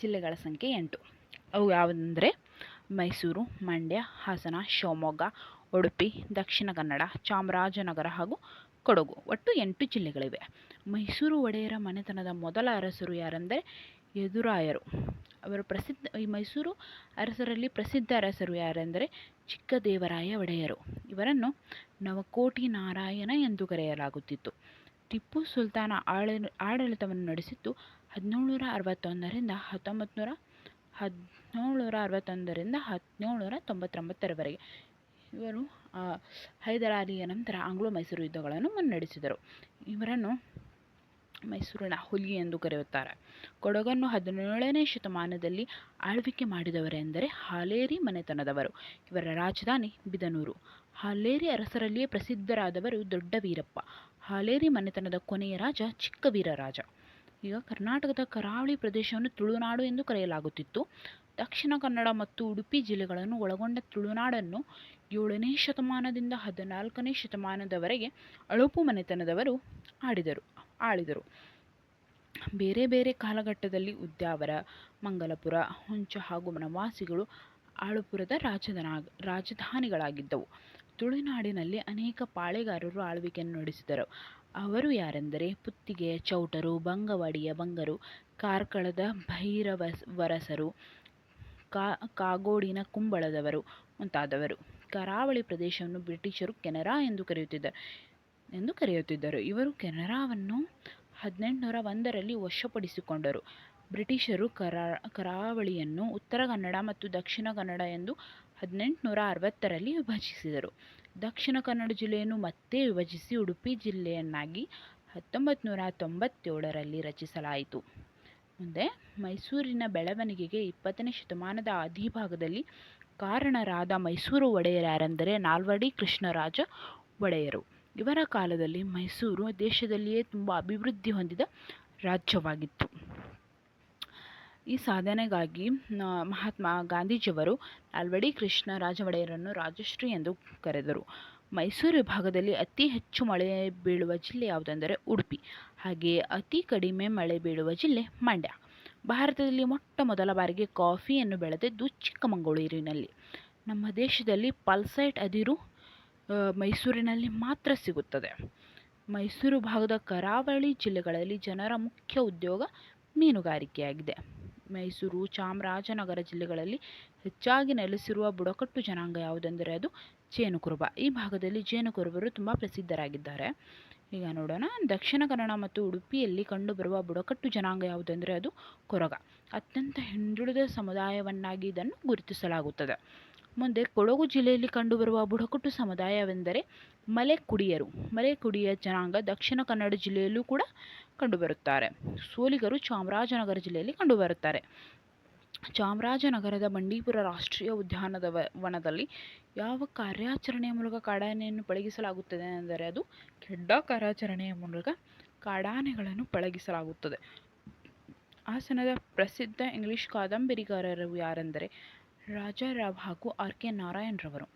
ಜಿಲ್ಲೆಗಳ ಸಂಖ್ಯೆ ಎಂಟು. ಅವು ಯಾವುದಂದರೆ? ಮೈಸೂರು, ಮಂಡ್ಯ, ಹಾಸನ, ಶಿವಮೊಗ್ಗ, ಉಡುಪಿ, ದಕ್ಷಿಣ ಕನ್ನಡ, ಚಾಮರಾಜನಗರ ಹಾಗೂ ಕೊಡಗು. ಒಟ್ಟು ಎಂಟು ಜಿಲ್ಲೆಗಳಿವೆ. ಮೈಸೂರು ಒಡೆಯರ ಮನೆತನದ ಮೊದಲ ಅರಸರು ಯಾರೆಂದರೆ ಯದುರಾಯರು. ಅವರು ಪ್ರಸಿದ್ಧ, ಈ ಮೈಸೂರು ಅರಸರಲ್ಲಿ ಪ್ರಸಿದ್ಧ ಅರಸರು ಯಾರೆಂದರೆ ಚಿಕ್ಕದೇವರಾಯ ಒಡೆಯರು. ಇವರನ್ನು ನವಕೋಟಿ ನಾರಾಯಣ ಎಂದು ಕರೆಯಲಾಗುತ್ತಿತ್ತು. ಟಿಪ್ಪು ಸುಲ್ತಾನ ಆಳ ಆಡಳಿತವನ್ನು ನಡೆಸಿದ್ದು ಹದಿನೇಳು ನೂರ ಅರವತ್ತೊಂದರಿಂದ ಹತ್ತೊಂಬತ್ತು ನೂರ ಹದಿನೇಳುನೂರ ಅರವತ್ತೊಂದರಿಂದ ಹದಿನೇಳುನೂರ ತೊಂಬತ್ತೊಂಬತ್ತರವರೆಗೆ. ಇವರು ಹೈದರಾಲಿಯ ನಂತರ ಆಂಗ್ಲೋ ಮೈಸೂರು ಯುದ್ಧಗಳನ್ನು ಮುನ್ನಡೆಸಿದರು. ಇವರನ್ನು ಮೈಸೂರಿನ ಹುಲಿ ಎಂದು ಕರೆಯುತ್ತಾರೆ. ಕೊಡಗನ್ನು ಹದಿನೇಳನೇ ಶತಮಾನದಲ್ಲಿ ಆಳ್ವಿಕೆ ಮಾಡಿದವರೆಂದರೆ ಹಾಲೇರಿ ಮನೆತನದವರು. ಇವರ ರಾಜಧಾನಿ ಬಿದನೂರು. ಹಾಲೇರಿ ಅರಸರಲ್ಲಿಯೇ ಪ್ರಸಿದ್ಧರಾದವರು ದೊಡ್ಡ ವೀರಪ್ಪ. ಹಾಲೇರಿ ಮನೆತನದ ಕೊನೆಯ ರಾಜ ಚಿಕ್ಕ ವೀರರಾಜ. ಈಗ ಕರ್ನಾಟಕದ ಕರಾವಳಿ ಪ್ರದೇಶವನ್ನು ತುಳುನಾಡು ಎಂದು ಕರೆಯಲಾಗುತ್ತಿತ್ತು. ದಕ್ಷಿಣ ಕನ್ನಡ ಮತ್ತು ಉಡುಪಿ ಜಿಲ್ಲೆಗಳನ್ನು ಒಳಗೊಂಡ ತುಳುನಾಡನ್ನು ಏಳನೇ ಶತಮಾನದಿಂದ ಹದಿನಾಲ್ಕನೇ ಶತಮಾನದವರೆಗೆ ಅಳುಪು ಮನೆತನದವರು ಆಡಿದರು, ಆಳಿದರು. ಬೇರೆ ಬೇರೆ ಕಾಲಘಟ್ಟದಲ್ಲಿ ಉದ್ಯಾವರ, ಮಂಗಲಪುರ, ಹುಂಚ ಹಾಗೂ ನವಾಸಿಗಳು ಆಳುಪುರದ ರಾಜಧಾನ, ರಾಜಧಾನಿಗಳಾಗಿದ್ದವು. ತುಳುನಾಡಿನಲ್ಲಿ ಅನೇಕ ಪಾಳೆಗಾರರು ಆಳ್ವಿಕೆಯನ್ನು ನಡೆಸಿದರು. ಅವರು ಯಾರೆಂದರೆ ಪುತ್ತಿಗೆಯ ಚೌಟರು, ಬಂಗವಾಡಿಯ ಬಂಗರು, ಕಾರ್ಕಳದ ಭೈರವ ವರಸರು ಕಾಗೋಡಿನ ಕುಂಬಳದವರು ಮುಂತಾದವರು. ಕರಾವಳಿ ಪ್ರದೇಶವನ್ನು ಬ್ರಿಟಿಷರು ಕೆನರಾ ಎಂದು ಕರೆಯುತ್ತಿದ್ದರು ಎಂದು ಕರೆಯುತ್ತಿದ್ದರು. ಇವರು ಕೆನರಾವನ್ನು ಹದಿನೆಂಟುನೂರ ಒಂದರಲ್ಲಿ ವಶಪಡಿಸಿಕೊಂಡರು. ಬ್ರಿಟಿಷರು ಕರಾ, ಕರಾವಳಿಯನ್ನು ಉತ್ತರ ಕನ್ನಡ ಮತ್ತು ದಕ್ಷಿಣ ಕನ್ನಡ ಎಂದು ಹದಿನೆಂಟುನೂರ ಅರವತ್ತರಲ್ಲಿ ವಿಭಜಿಸಿದರು. ದಕ್ಷಿಣ ಕನ್ನಡ ಜಿಲ್ಲೆಯನ್ನು ಮತ್ತೆ ವಿಭಜಿಸಿ ಉಡುಪಿ ಜಿಲ್ಲೆಯನ್ನಾಗಿ ಹತ್ತೊಂಬತ್ತು ನೂರ ತೊಂಬತ್ತೇಳರಲ್ಲಿ ರಚಿಸಲಾಯಿತು. ಮುಂದೆ ಮೈಸೂರಿನ ಬೆಳವಣಿಗೆಗೆ ಇಪ್ಪತ್ತನೇ ಶತಮಾನದ ಆದಿಭಾಗದಲ್ಲಿ ಕಾರಣರಾದ ಮೈಸೂರು ಒಡೆಯರಾರೆಂದರೆ ನಾಲ್ವಡಿ ಕೃಷ್ಣರಾಜ ಒಡೆಯರು. ಇವರ ಕಾಲದಲ್ಲಿ ಮೈಸೂರು ದೇಶದಲ್ಲಿಯೇ ತುಂಬ ಅಭಿವೃದ್ಧಿ ಹೊಂದಿದ ರಾಜ್ಯವಾಗಿತ್ತು. ಈ ಸಾಧನೆಗಾಗಿ ಮಹಾತ್ಮ ಗಾಂಧೀಜಿಯವರು ನಾಲ್ವಡಿ ಕೃಷ್ಣರಾಜ ಒಡೆಯರನ್ನು ರಾಜಶ್ರೀ ಎಂದು ಕರೆದರು. ಮೈಸೂರು ವಿಭಾಗದಲ್ಲಿ ಅತಿ ಹೆಚ್ಚು ಮಳೆ ಬೀಳುವ ಜಿಲ್ಲೆ ಯಾವುದೆಂದರೆ ಉಡುಪಿ. ಹಾಗೆಯೇ ಅತಿ ಕಡಿಮೆ ಮಳೆ ಬೀಳುವ ಜಿಲ್ಲೆ ಮಂಡ್ಯ. ಭಾರತದಲ್ಲಿ ಮೊಟ್ಟ ಮೊದಲ ಬಾರಿಗೆ ಕಾಫಿಯನ್ನು ಬೆಳೆದದ್ದು ಚಿಕ್ಕಮಗಳೂರಿನಲ್ಲಿ. ನಮ್ಮ ದೇಶದಲ್ಲಿ ಪಲ್ಸೈಟ್ ಅದಿರು ಮೈಸೂರಿನಲ್ಲಿ ಮಾತ್ರ ಸಿಗುತ್ತದೆ. ಮೈಸೂರು ಭಾಗದ ಕರಾವಳಿ ಜಿಲ್ಲೆಗಳಲ್ಲಿ ಜನರ ಮುಖ್ಯ ಉದ್ಯೋಗ ಮೀನುಗಾರಿಕೆಯಾಗಿದೆ. ಮೈಸೂರು ಚಾಮರಾಜನಗರ ಜಿಲ್ಲೆಗಳಲ್ಲಿ ಹೆಚ್ಚಾಗಿ ನೆಲೆಸಿರುವ ಬುಡಕಟ್ಟು ಜನಾಂಗ ಯಾವುದೆಂದರೆ ಅದು ಜೇನುಕುರುಬ. ಈ ಭಾಗದಲ್ಲಿ ಜೇನುಕುರುಬರು ತುಂಬ ಪ್ರಸಿದ್ಧರಾಗಿದ್ದಾರೆ. ಈಗ ನೋಡೋಣ. ದಕ್ಷಿಣ ಕನ್ನಡ ಮತ್ತು ಉಡುಪಿಯಲ್ಲಿ ಕಂಡುಬರುವ ಬುಡಕಟ್ಟು ಜನಾಂಗ ಯಾವುದೆಂದರೆ ಅದು ಕೊರಗ. ಅತ್ಯಂತ ಹಿಂದುಳಿದ ಸಮುದಾಯವನ್ನಾಗಿ ಇದನ್ನು ಗುರುತಿಸಲಾಗುತ್ತದೆ. ಮುಂದೆ ಕೊಡಗು ಜಿಲ್ಲೆಯಲ್ಲಿ ಕಂಡುಬರುವ ಬುಡಕಟ್ಟು ಸಮುದಾಯವೆಂದರೆ ಮಲೆಕುಡಿಯರು. ಮಲೆಕುಡಿಯ ಜನಾಂಗ ದಕ್ಷಿಣ ಕನ್ನಡ ಜಿಲ್ಲೆಯಲ್ಲೂ ಕೂಡ ಕಂಡುಬರುತ್ತಾರೆ. ಸೋಲಿಗರು ಚಾಮರಾಜನಗರ ಜಿಲ್ಲೆಯಲ್ಲಿ ಕಂಡುಬರುತ್ತಾರೆ. ಚಾಮರಾಜನಗರದ ಬಂಡೀಪುರ ರಾಷ್ಟ್ರೀಯ ಉದ್ಯಾನದ ವನದಲ್ಲಿ ಯಾವ ಕಾರ್ಯಾಚರಣೆಯ ಮೂಲಕ ಕಾಡಾನೆಯನ್ನು ಪಳಗಿಸಲಾಗುತ್ತದೆ ಅಂದರೆ ಅದು ಕೆಡ್ಡ ಕಾರ್ಯಾಚರಣೆಯ ಮೂಲಕ ಕಾಡಾನೆಗಳನ್ನು ಪಳಗಿಸಲಾಗುತ್ತದೆ. ಹಾಸನದ ಪ್ರಸಿದ್ಧ ಇಂಗ್ಲಿಷ್ ಕಾದಂಬರಿಗಾರರು ಯಾರೆಂದರೆ ರಾಜಾರಾವ್ ಹಾಗೂ ಆರ್ ಕೆ ನಾರಾಯಣರವರು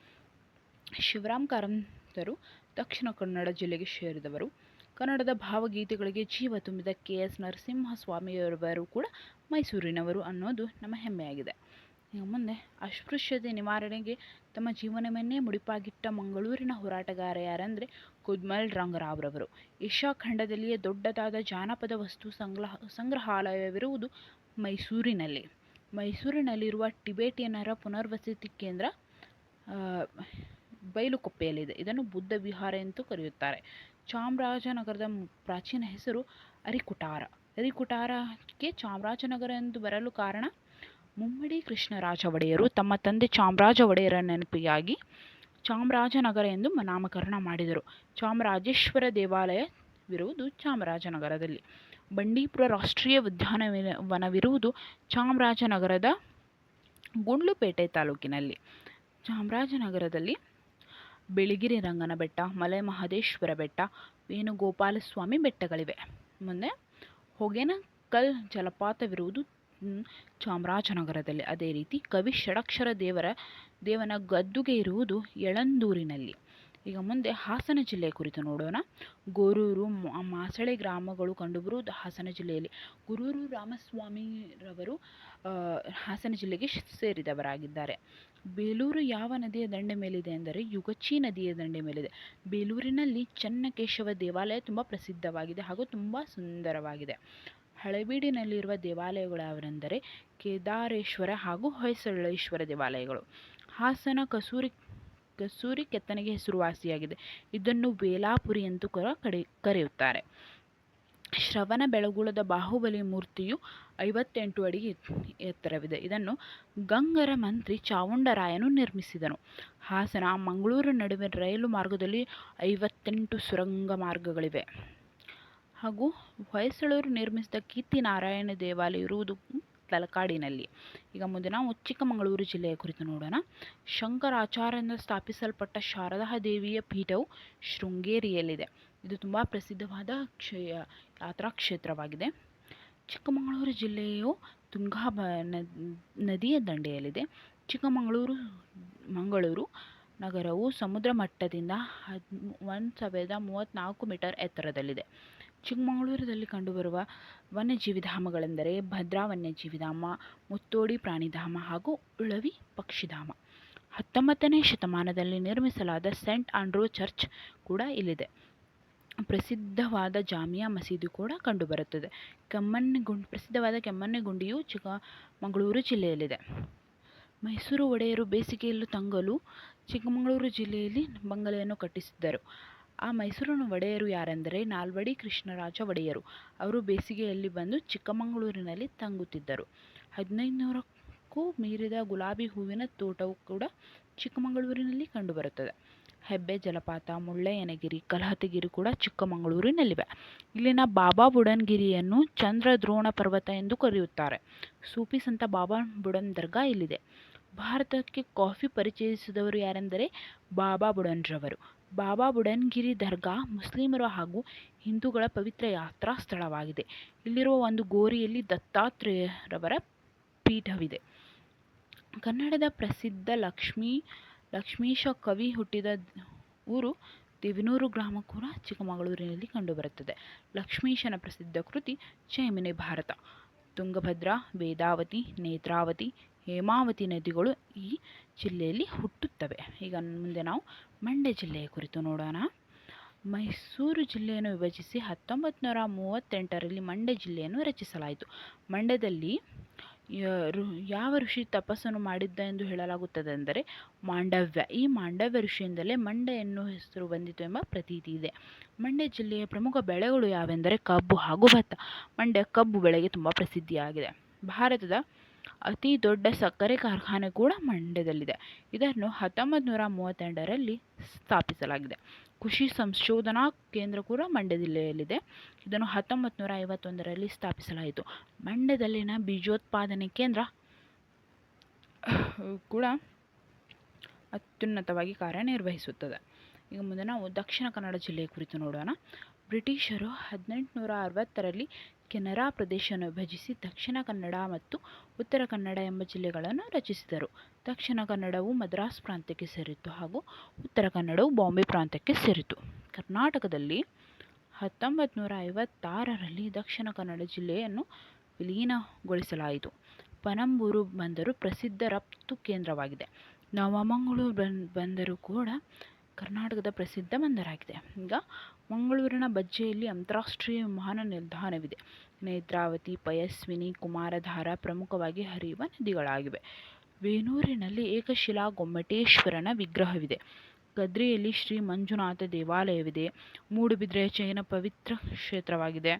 ಶಿವರಾಮ್ ಕಾರಂತರು ದಕ್ಷಿಣ ಕನ್ನಡ ಜಿಲ್ಲೆಗೆ ಸೇರಿದವರು. ಕನ್ನಡದ ಭಾವಗೀತೆಗಳಿಗೆ ಜೀವ ತುಂಬಿದ ಕೆ ಎಸ್ ನರಸಿಂಹಸ್ವಾಮಿಯವರು ಕೂಡ ಮೈಸೂರಿನವರು ಅನ್ನೋದು ನಮ್ಮ ಹೆಮ್ಮೆಯಾಗಿದೆ. ಮುಂದೆ ಅಸ್ಪೃಶ್ಯತೆ ನಿವಾರಣೆಗೆ ತಮ್ಮ ಜೀವನವನ್ನೇ ಮುಡಿಪಾಗಿಟ್ಟ ಮಂಗಳೂರಿನ ಹೋರಾಟಗಾರ ಯಾರಂದರೆ ಕುದ್ಮಲ್ ರಂಗರಾವ್ರವರು. ಏಷ್ಯಾ ಖಂಡದಲ್ಲಿಯೇ ದೊಡ್ಡದಾದ ಜಾನಪದ ವಸ್ತು ಸಂಗ್ರಹ, ಸಂಗ್ರಹಾಲಯವಿರುವುದು ಮೈಸೂರಿನಲ್ಲಿ. ಮೈಸೂರಿನಲ್ಲಿರುವ ಟಿಬೇಟಿಯನ್ನರ ಪುನರ್ವಸತಿ ಕೇಂದ್ರ ಬೈಲುಕೊಪ್ಪೆಯಲ್ಲಿದೆ ಇದನ್ನು ಬುದ್ಧ ವಿಹಾರ ಎಂದು ಕರೆಯುತ್ತಾರೆ. ಚಾಮರಾಜನಗರದ ಪ್ರಾಚೀನ ಹೆಸರು ಅರಿಕುಟಾರ. ಅರಿಕುಟಾರಕ್ಕೆ ಚಾಮರಾಜನಗರ ಎಂದು ಬರಲು ಕಾರಣ ಮುಮ್ಮಡಿ ಕೃಷ್ಣರಾಜ ಒಡೆಯರು ತಮ್ಮ ತಂದೆ ಚಾಮರಾಜ ಒಡೆಯರ ನೆನಪಿಗಾಗಿ ಚಾಮರಾಜನಗರ ಎಂದು ನಾಮಕರಣ ಮಾಡಿದರು. ಚಾಮರಾಜೇಶ್ವರ ದೇವಾಲಯವಿರುವುದು ಚಾಮರಾಜನಗರದಲ್ಲಿ. ಬಂಡೀಪುರ ರಾಷ್ಟ್ರೀಯ ಉದ್ಯಾನವನವಿರುವುದು ಚಾಮರಾಜನಗರದ ಗುಂಡ್ಲುಪೇಟೆ ತಾಲೂಕಿನಲ್ಲಿ. ಚಾಮರಾಜನಗರದಲ್ಲಿ ಬಿಳಿಗಿರಿ ರಂಗನ ಬೆಟ್ಟ ಮಲೆ ಮಹದೇಶ್ವರ ಬೆಟ್ಟ, ವೇಣುಗೋಪಾಲಸ್ವಾಮಿ ಬೆಟ್ಟಗಳಿವೆ. ಮುಂದೆ ಹೊಗೆನಕಲ್ ಜಲಪಾತವಿರುವುದು ಚಾಮರಾಜನಗರದಲ್ಲಿ. ಅದೇ ರೀತಿ ಕವಿ ಷಡಕ್ಷರ ದೇವರ, ದೇವನ ಗದ್ದುಗೆ ಇರುವುದು ಯಳಂದೂರಿನಲ್ಲಿ. ಈಗ ಮುಂದೆ ಹಾಸನ ಜಿಲ್ಲೆ ಕುರಿತು ನೋಡೋಣ. ಗೊರೂರು ಮಾಸಳೆ ಗ್ರಾಮಗಳು ಕಂಡುಬರುವುದು ಹಾಸನ ಜಿಲ್ಲೆಯಲ್ಲಿ. ಗುರೂರು ರಾಮಸ್ವಾಮಿರವರು ಹಾಸನ ಜಿಲ್ಲೆಗೆ ಸೇರಿದವರಾಗಿದ್ದಾರೆ. ಬೇಲೂರು ಯಾವ ನದಿಯ ದಂಡೆ ಮೇಲಿದೆ ಎಂದರೆ ಯುಗಚಿ ನದಿಯ ದಂಡೆ ಮೇಲಿದೆ. ಬೇಲೂರಿನಲ್ಲಿ ಚನ್ನಕೇಶವ ದೇವಾಲಯ ತುಂಬ ಪ್ರಸಿದ್ಧವಾಗಿದೆ ಹಾಗೂ ತುಂಬ ಸುಂದರವಾಗಿದೆ. ಹಳೆಬೀಡಿನಲ್ಲಿರುವ ದೇವಾಲಯಗಳು ಯಾವೆಂದರೆ ಕೇದಾರೇಶ್ವರ ಹಾಗೂ ಹೊಯ್ಸಳೇಶ್ವರ ದೇವಾಲಯಗಳು. ಹಾಸನ ಕಸೂರಿ ಕಸೂರಿ ಕೆತ್ತನೆಗೆ ಹೆಸರುವಾಸಿಯಾಗಿದೆ. ಇದನ್ನು ವೇಲಾಪುರಿ ಎಂದು ಕರ ಕಡೆ, ಕರೆಯುತ್ತಾರೆ. ಶ್ರವಣ ಬೆಳಗುಳದ ಬಾಹುಬಲಿ ಮೂರ್ತಿಯು ಐವತ್ತೆಂಟು ಅಡಿ ಎತ್ತರವಿದೆ. ಇದನ್ನು ಗಂಗರ ಮಂತ್ರಿ ಚಾವುಂಡರಾಯನು ನಿರ್ಮಿಸಿದನು. ಹಾಸನ ಮಂಗಳೂರು ನಡುವೆ ರೈಲು ಮಾರ್ಗದಲ್ಲಿ ಐವತ್ತೆಂಟು ಸುರಂಗ ಮಾರ್ಗಗಳಿವೆ. ಹಾಗೂ ಹೊಯ್ಸಳರು ನಿರ್ಮಿಸಿದ ಕೀರ್ತಿನಾರಾಯಣ ದೇವಾಲಯ ಇರುವುದು ತಲಕಾಡಿನಲ್ಲಿ. ಈಗ ಮುಂದೆ ನಾವು ಚಿಕ್ಕಮಗಳೂರು ಜಿಲ್ಲೆಯ ಕುರಿತು ನೋಡೋಣ. ಶಂಕರಾಚಾರ್ಯರಿಂದ ಸ್ಥಾಪಿಸಲ್ಪಟ್ಟ ಶಾರದಾ ದೇವಿಯ ಪೀಠವು ಶೃಂಗೇರಿಯಲ್ಲಿದೆ. ಇದು ತುಂಬ ಪ್ರಸಿದ್ಧವಾದ ಕ್ಷೇ ಯಾತ್ರಾ ಕ್ಷೇತ್ರವಾಗಿದೆ. ಚಿಕ್ಕಮಗಳೂರು ಜಿಲ್ಲೆಯು ತುಂಗಾ ಬ ನದಿಯ ದಂಡೆಯಲ್ಲಿದೆ. ಚಿಕ್ಕಮಗಳೂರು, ಮಂಗಳೂರು ನಗರವು ಸಮುದ್ರ ಮಟ್ಟದಿಂದ ಹದ್, ಒಂದು ಸಾವಿರದ ಮೂವತ್ತ್ನಾಲ್ಕು ಮೀಟರ್ ಎತ್ತರದಲ್ಲಿದೆ. ಚಿಕ್ಕಮಗಳೂರಲ್ಲಿ ಕಂಡುಬರುವ ವನ್ಯಜೀವಿ ಧಾಮಗಳೆಂದರೆ ಭದ್ರಾ ವನ್ಯಜೀವಿಧಾಮ ಮುತ್ತೋಡಿ ಪ್ರಾಣಿಧಾಮ ಹಾಗೂ ಉಳವಿ ಪಕ್ಷಿಧಾಮ. ಹತ್ತೊಂಬತ್ತನೇ ಶತಮಾನದಲ್ಲಿ ನಿರ್ಮಿಸಲಾದ ಸೆಂಟ್ ಆಂಡ್ರೂ ಚರ್ಚ್ ಕೂಡ ಇಲ್ಲಿದೆ. ಪ್ರಸಿದ್ಧವಾದ ಜಾಮಿಯಾ ಮಸೀದಿ ಕೂಡ ಕಂಡುಬರುತ್ತದೆ. ಕೆಮ್ಮಣ್ಣುಗುಂಡಿ, ಪ್ರಸಿದ್ಧವಾದ ಕೆಮ್ಮಣ್ಣುಗುಂಡಿಯು ಚಿಕ್ಕಮಗಳೂರು ಜಿಲ್ಲೆಯಲ್ಲಿದೆ. ಮೈಸೂರು ಒಡೆಯರು ಬೇಸಿಗೆಯಲ್ಲೂ ತಂಗಲು ಚಿಕ್ಕಮಗಳೂರು ಜಿಲ್ಲೆಯಲ್ಲಿ ಬಂಗಲೆಯನ್ನು ಕಟ್ಟಿಸಿದ್ದರು. ಆ ಮೈಸೂರಿನ ಒಡೆಯರು ಯಾರೆಂದರೆ ನಾಲ್ವಡಿ ಕೃಷ್ಣರಾಜ ಒಡೆಯರು. ಅವರು ಬೇಸಿಗೆಯಲ್ಲಿ ಬಂದು ಚಿಕ್ಕಮಗಳೂರಿನಲ್ಲಿ ತಂಗುತ್ತಿದ್ದರು. ಹದಿನೈದು ನೂರಕ್ಕೂ ಮೀರಿದ ಗುಲಾಬಿ ಹೂವಿನ ತೋಟವು ಕೂಡ ಚಿಕ್ಕಮಗಳೂರಿನಲ್ಲಿ ಕಂಡುಬರುತ್ತದೆ. ಹೆಬ್ಬೆ, ಜಲಪಾತ ಮುಳ್ಳಯ್ಯನಗಿರಿ ಕಲಹತಗಿರಿ ಕೂಡ ಚಿಕ್ಕಮಗಳೂರಿನಲ್ಲಿವೆ. ಇಲ್ಲಿನ ಬಾಬಾ ಬುಡನ್ಗಿರಿಯನ್ನು ಚಂದ್ರದ್ರೋಣ ಪರ್ವತ ಎಂದು ಕರೆಯುತ್ತಾರೆ. ಸೂಫಿ ಸಂತ ಬಾಬಾ ಬುಡನ್ ದರ್ಗಾ ಇಲ್ಲಿದೆ. ಭಾರತಕ್ಕೆ ಕಾಫಿ ಪರಿಚಯಿಸಿದವರು ಯಾರೆಂದರೆ ಬಾಬಾ ಬುಡನ್ರವರು. ಬಾಬಾ ಬುಡನ್ಗಿರಿ ದರ್ಗಾ ಮುಸ್ಲಿಮರು ಹಾಗೂ ಹಿಂದೂಗಳ ಪವಿತ್ರ ಯಾತ್ರಾ ಸ್ಥಳವಾಗಿದೆ. ಇಲ್ಲಿರುವ ಒಂದು ಗೋರಿಯಲ್ಲಿ ದತ್ತಾತ್ರೇಯರವರ ಪೀಠವಿದೆ. ಕನ್ನಡದ ಪ್ರಸಿದ್ಧ ಲಕ್ಷ್ಮೀ, ಲಕ್ಷ್ಮೀಶ ಕವಿ ಹುಟ್ಟಿದ ಊರು ದೇವನೂರು ಗ್ರಾಮ ಕೂಡ ಚಿಕ್ಕಮಗಳೂರಿನಲ್ಲಿ ಕಂಡುಬರುತ್ತದೆ. ಲಕ್ಷ್ಮೀಶನ ಪ್ರಸಿದ್ಧ ಕೃತಿ ಚೈಮಿನಿ ಭಾರತ. ತುಂಗಭದ್ರಾ, ವೇದಾವತಿ, ನೇತ್ರಾವತಿ ಹೇಮಾವತಿ ನದಿಗಳು ಈ ಜಿಲ್ಲೆಯಲ್ಲಿ ಹುಟ್ಟುತ್ತವೆ. ಈಗ ಮುಂದೆ ನಾವು ಮಂಡ್ಯ ಜಿಲ್ಲೆಯ ಕುರಿತು ನೋಡೋಣ. ಮೈಸೂರು ಜಿಲ್ಲೆಯನ್ನು ವಿಭಜಿಸಿ ಹತ್ತೊಂಬತ್ತು ನೂರ ಮೂವತ್ತೆಂಟರಲ್ಲಿ ಮಂಡ್ಯ ಜಿಲ್ಲೆಯನ್ನು ರಚಿಸಲಾಯಿತು. ಮಂಡ್ಯದಲ್ಲಿ ಯಾವ ಋಷಿ ತಪಸ್ಸನ್ನು ಮಾಡಿದ್ದ ಎಂದು ಹೇಳಲಾಗುತ್ತದೆ ಅಂದರೆ ಮಾಂಡವ್ಯ. ಈ ಮಾಂಡವ್ಯ ಋಷಿಯಿಂದಲೇ ಮಂಡ್ಯ ಎನ್ನುವ ಹೆಸರು ಬಂದಿತು ಎಂಬ ಪ್ರತೀತಿ ಇದೆ. ಮಂಡ್ಯ ಜಿಲ್ಲೆಯ ಪ್ರಮುಖ ಬೆಳೆಗಳು ಯಾವೆಂದರೆ ಕಬ್ಬು ಹಾಗೂ ಭತ್ತ. ಮಂಡ್ಯ ಕಬ್ಬು ಬೆಳೆಗೆ ತುಂಬ ಪ್ರಸಿದ್ಧಿಯಾಗಿದೆ. ಭಾರತದ ಅತಿ ದೊಡ್ಡ ಸಕ್ಕರೆ ಕಾರ್ಖಾನೆ ಕೂಡ ಮಂಡ್ಯದಲ್ಲಿದೆ. ಇದನ್ನು ಹತ್ತೊಂಬತ್ತು ನೂರ ಮೂವತ್ತೆರಡರಲ್ಲಿ ಸ್ಥಾಪಿಸಲಾಗಿದೆ. ಕೃಷಿ ಸಂಶೋಧನಾ ಕೇಂದ್ರ ಕೂಡ ಮಂಡ್ಯ ಜಿಲ್ಲೆಯಲ್ಲಿದೆ ಇದನ್ನು ಹತ್ತೊಂಬತ್ತು ನೂರ ಐವತ್ತೊಂದರಲ್ಲಿ ಸ್ಥಾಪಿಸಲಾಯಿತು. ಮಂಡ್ಯದಲ್ಲಿನ ಬೀಜೋತ್ಪಾದನೆ ಕೇಂದ್ರ ಕೂಡ ಅತ್ಯುನ್ನತವಾಗಿ ಕಾರ್ಯನಿರ್ವಹಿಸುತ್ತದೆ. ಈಗ ಮುಂದೆ ನಾವು ದಕ್ಷಿಣ ಕನ್ನಡ ಜಿಲ್ಲೆಯ ಕುರಿತು ನೋಡೋಣ. ಬ್ರಿಟಿಷರು ಹದಿನೆಂಟುನೂರ ಅರವತ್ತರಲ್ಲಿ ಕೆನರಾ ಪ್ರದೇಶವನ್ನು ವಿಭಜಿಸಿ ದಕ್ಷಿಣ ಕನ್ನಡ ಮತ್ತು ಉತ್ತರ ಕನ್ನಡ ಎಂಬ ಜಿಲ್ಲೆಗಳನ್ನು ರಚಿಸಿದರು. ದಕ್ಷಿಣ ಕನ್ನಡವು ಮದ್ರಾಸ್ ಪ್ರಾಂತ್ಯಕ್ಕೆ ಸೇರಿತ್ತು ಹಾಗೂ ಉತ್ತರ ಕನ್ನಡವು ಬಾಂಬೆ ಪ್ರಾಂತ್ಯಕ್ಕೆ ಸೇರಿತು ಕರ್ನಾಟಕದಲ್ಲಿ ಹತ್ತೊಂಬತ್ತು ನೂರ ಐವತ್ತಾರರಲ್ಲಿ ದಕ್ಷಿಣ ಕನ್ನಡ ಜಿಲ್ಲೆಯನ್ನು ವಿಲೀನಗೊಳಿಸಲಾಯಿತು. ಪನಂಬೂರು ಬಂದರು ಪ್ರಸಿದ್ಧ ರಫ್ತು ಕೇಂದ್ರವಾಗಿದೆ. ನವಮಂಗಳೂರು ಬಂದರು ಕೂಡ ಕರ್ನಾಟಕದ ಪ್ರಸಿದ್ಧ ಬಂದರಾಗಿದೆ ಈಗ ಮಂಗಳೂರಿನ ಬಜ್ಜೆಯಲ್ಲಿ ಅಂತಾರಾಷ್ಟ್ರೀಯ ವಿಮಾನ ನಿಲ್ದಾಣವಿದೆ. ನೇತ್ರಾವತಿ, ಪಯಸ್ವಿನಿ, ಕುಮಾರಧಾರ ಪ್ರಮುಖವಾಗಿ ಹರಿಯುವ ನದಿಗಳಾಗಿವೆ. ವೇಣೂರಿನಲ್ಲಿ ಏಕಶಿಲಾ ಗೊಮ್ಮಟೇಶ್ವರನ ವಿಗ್ರಹವಿದೆ. ಗದ್ರಿಯಲ್ಲಿ ಶ್ರೀ ಮಂಜುನಾಥ ದೇವಾಲಯವಿದೆ. ಮೂಡುಬಿದ್ರೆಯ ಜೈನ ಪವಿತ್ರ ಕ್ಷೇತ್ರವಾಗಿದೆ.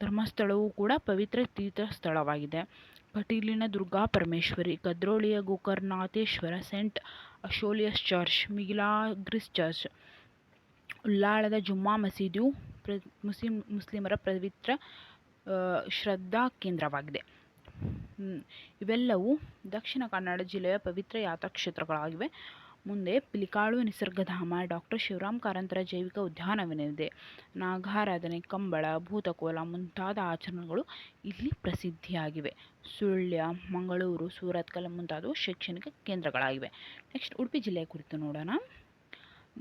ಧರ್ಮಸ್ಥಳವು ಕೂಡ ಪವಿತ್ರ ತೀರ್ಥ ಸ್ಥಳವಾಗಿದೆ ಕಟೀಲಿನ Durga Parameshwari, ಕದ್ರೋಳಿಯ Gokarnatheshwara, saint Aloysius church, Milagres church, ಉಳ್ಳಾಳದ Jumma ಮಸೀದಿಯು ಪ್ರ, ಮುಸ್ಲಿಂ, ಮುಸ್ಲಿಮರ ಪವಿತ್ರ ಶ್ರದ್ಧಾ ಕೇಂದ್ರವಾಗಿದೆ. ಇವೆಲ್ಲವೂ ದಕ್ಷಿಣ ಕನ್ನಡ ಜಿಲ್ಲೆಯ ಪವಿತ್ರ ಯಾತ್ರಾಕ್ಷೇತ್ರಗಳಾಗಿವೆ ಮುಂದೆ ಪಿಲಿಕಾಳು ನಿಸರ್ಗಧಾಮ, ಡಾಕ್ಟರ್ ಶಿವರಾಮ್ ಕಾರಂತರ ಜೈವಿಕ ಉದ್ಯಾನವನವಿದೆ. ನಾಗಾರಾಧನೆ, ಕಂಬಳ, ಭೂತಕೋಲ ಮುಂತಾದ ಆಚರಣೆಗಳು ಇಲ್ಲಿ ಪ್ರಸಿದ್ಧಿಯಾಗಿವೆ. ಸುಳ್ಯ, ಮಂಗಳೂರು ಸೂರತ್ಕಲ್ ಮುಂತಾದವು ಶೈಕ್ಷಣಿಕ ಕೇಂದ್ರಗಳಾಗಿವೆ. ನೆಕ್ಸ್ಟ್ ಉಡುಪಿ ಜಿಲ್ಲೆಯ ಕುರಿತು ನೋಡೋಣ.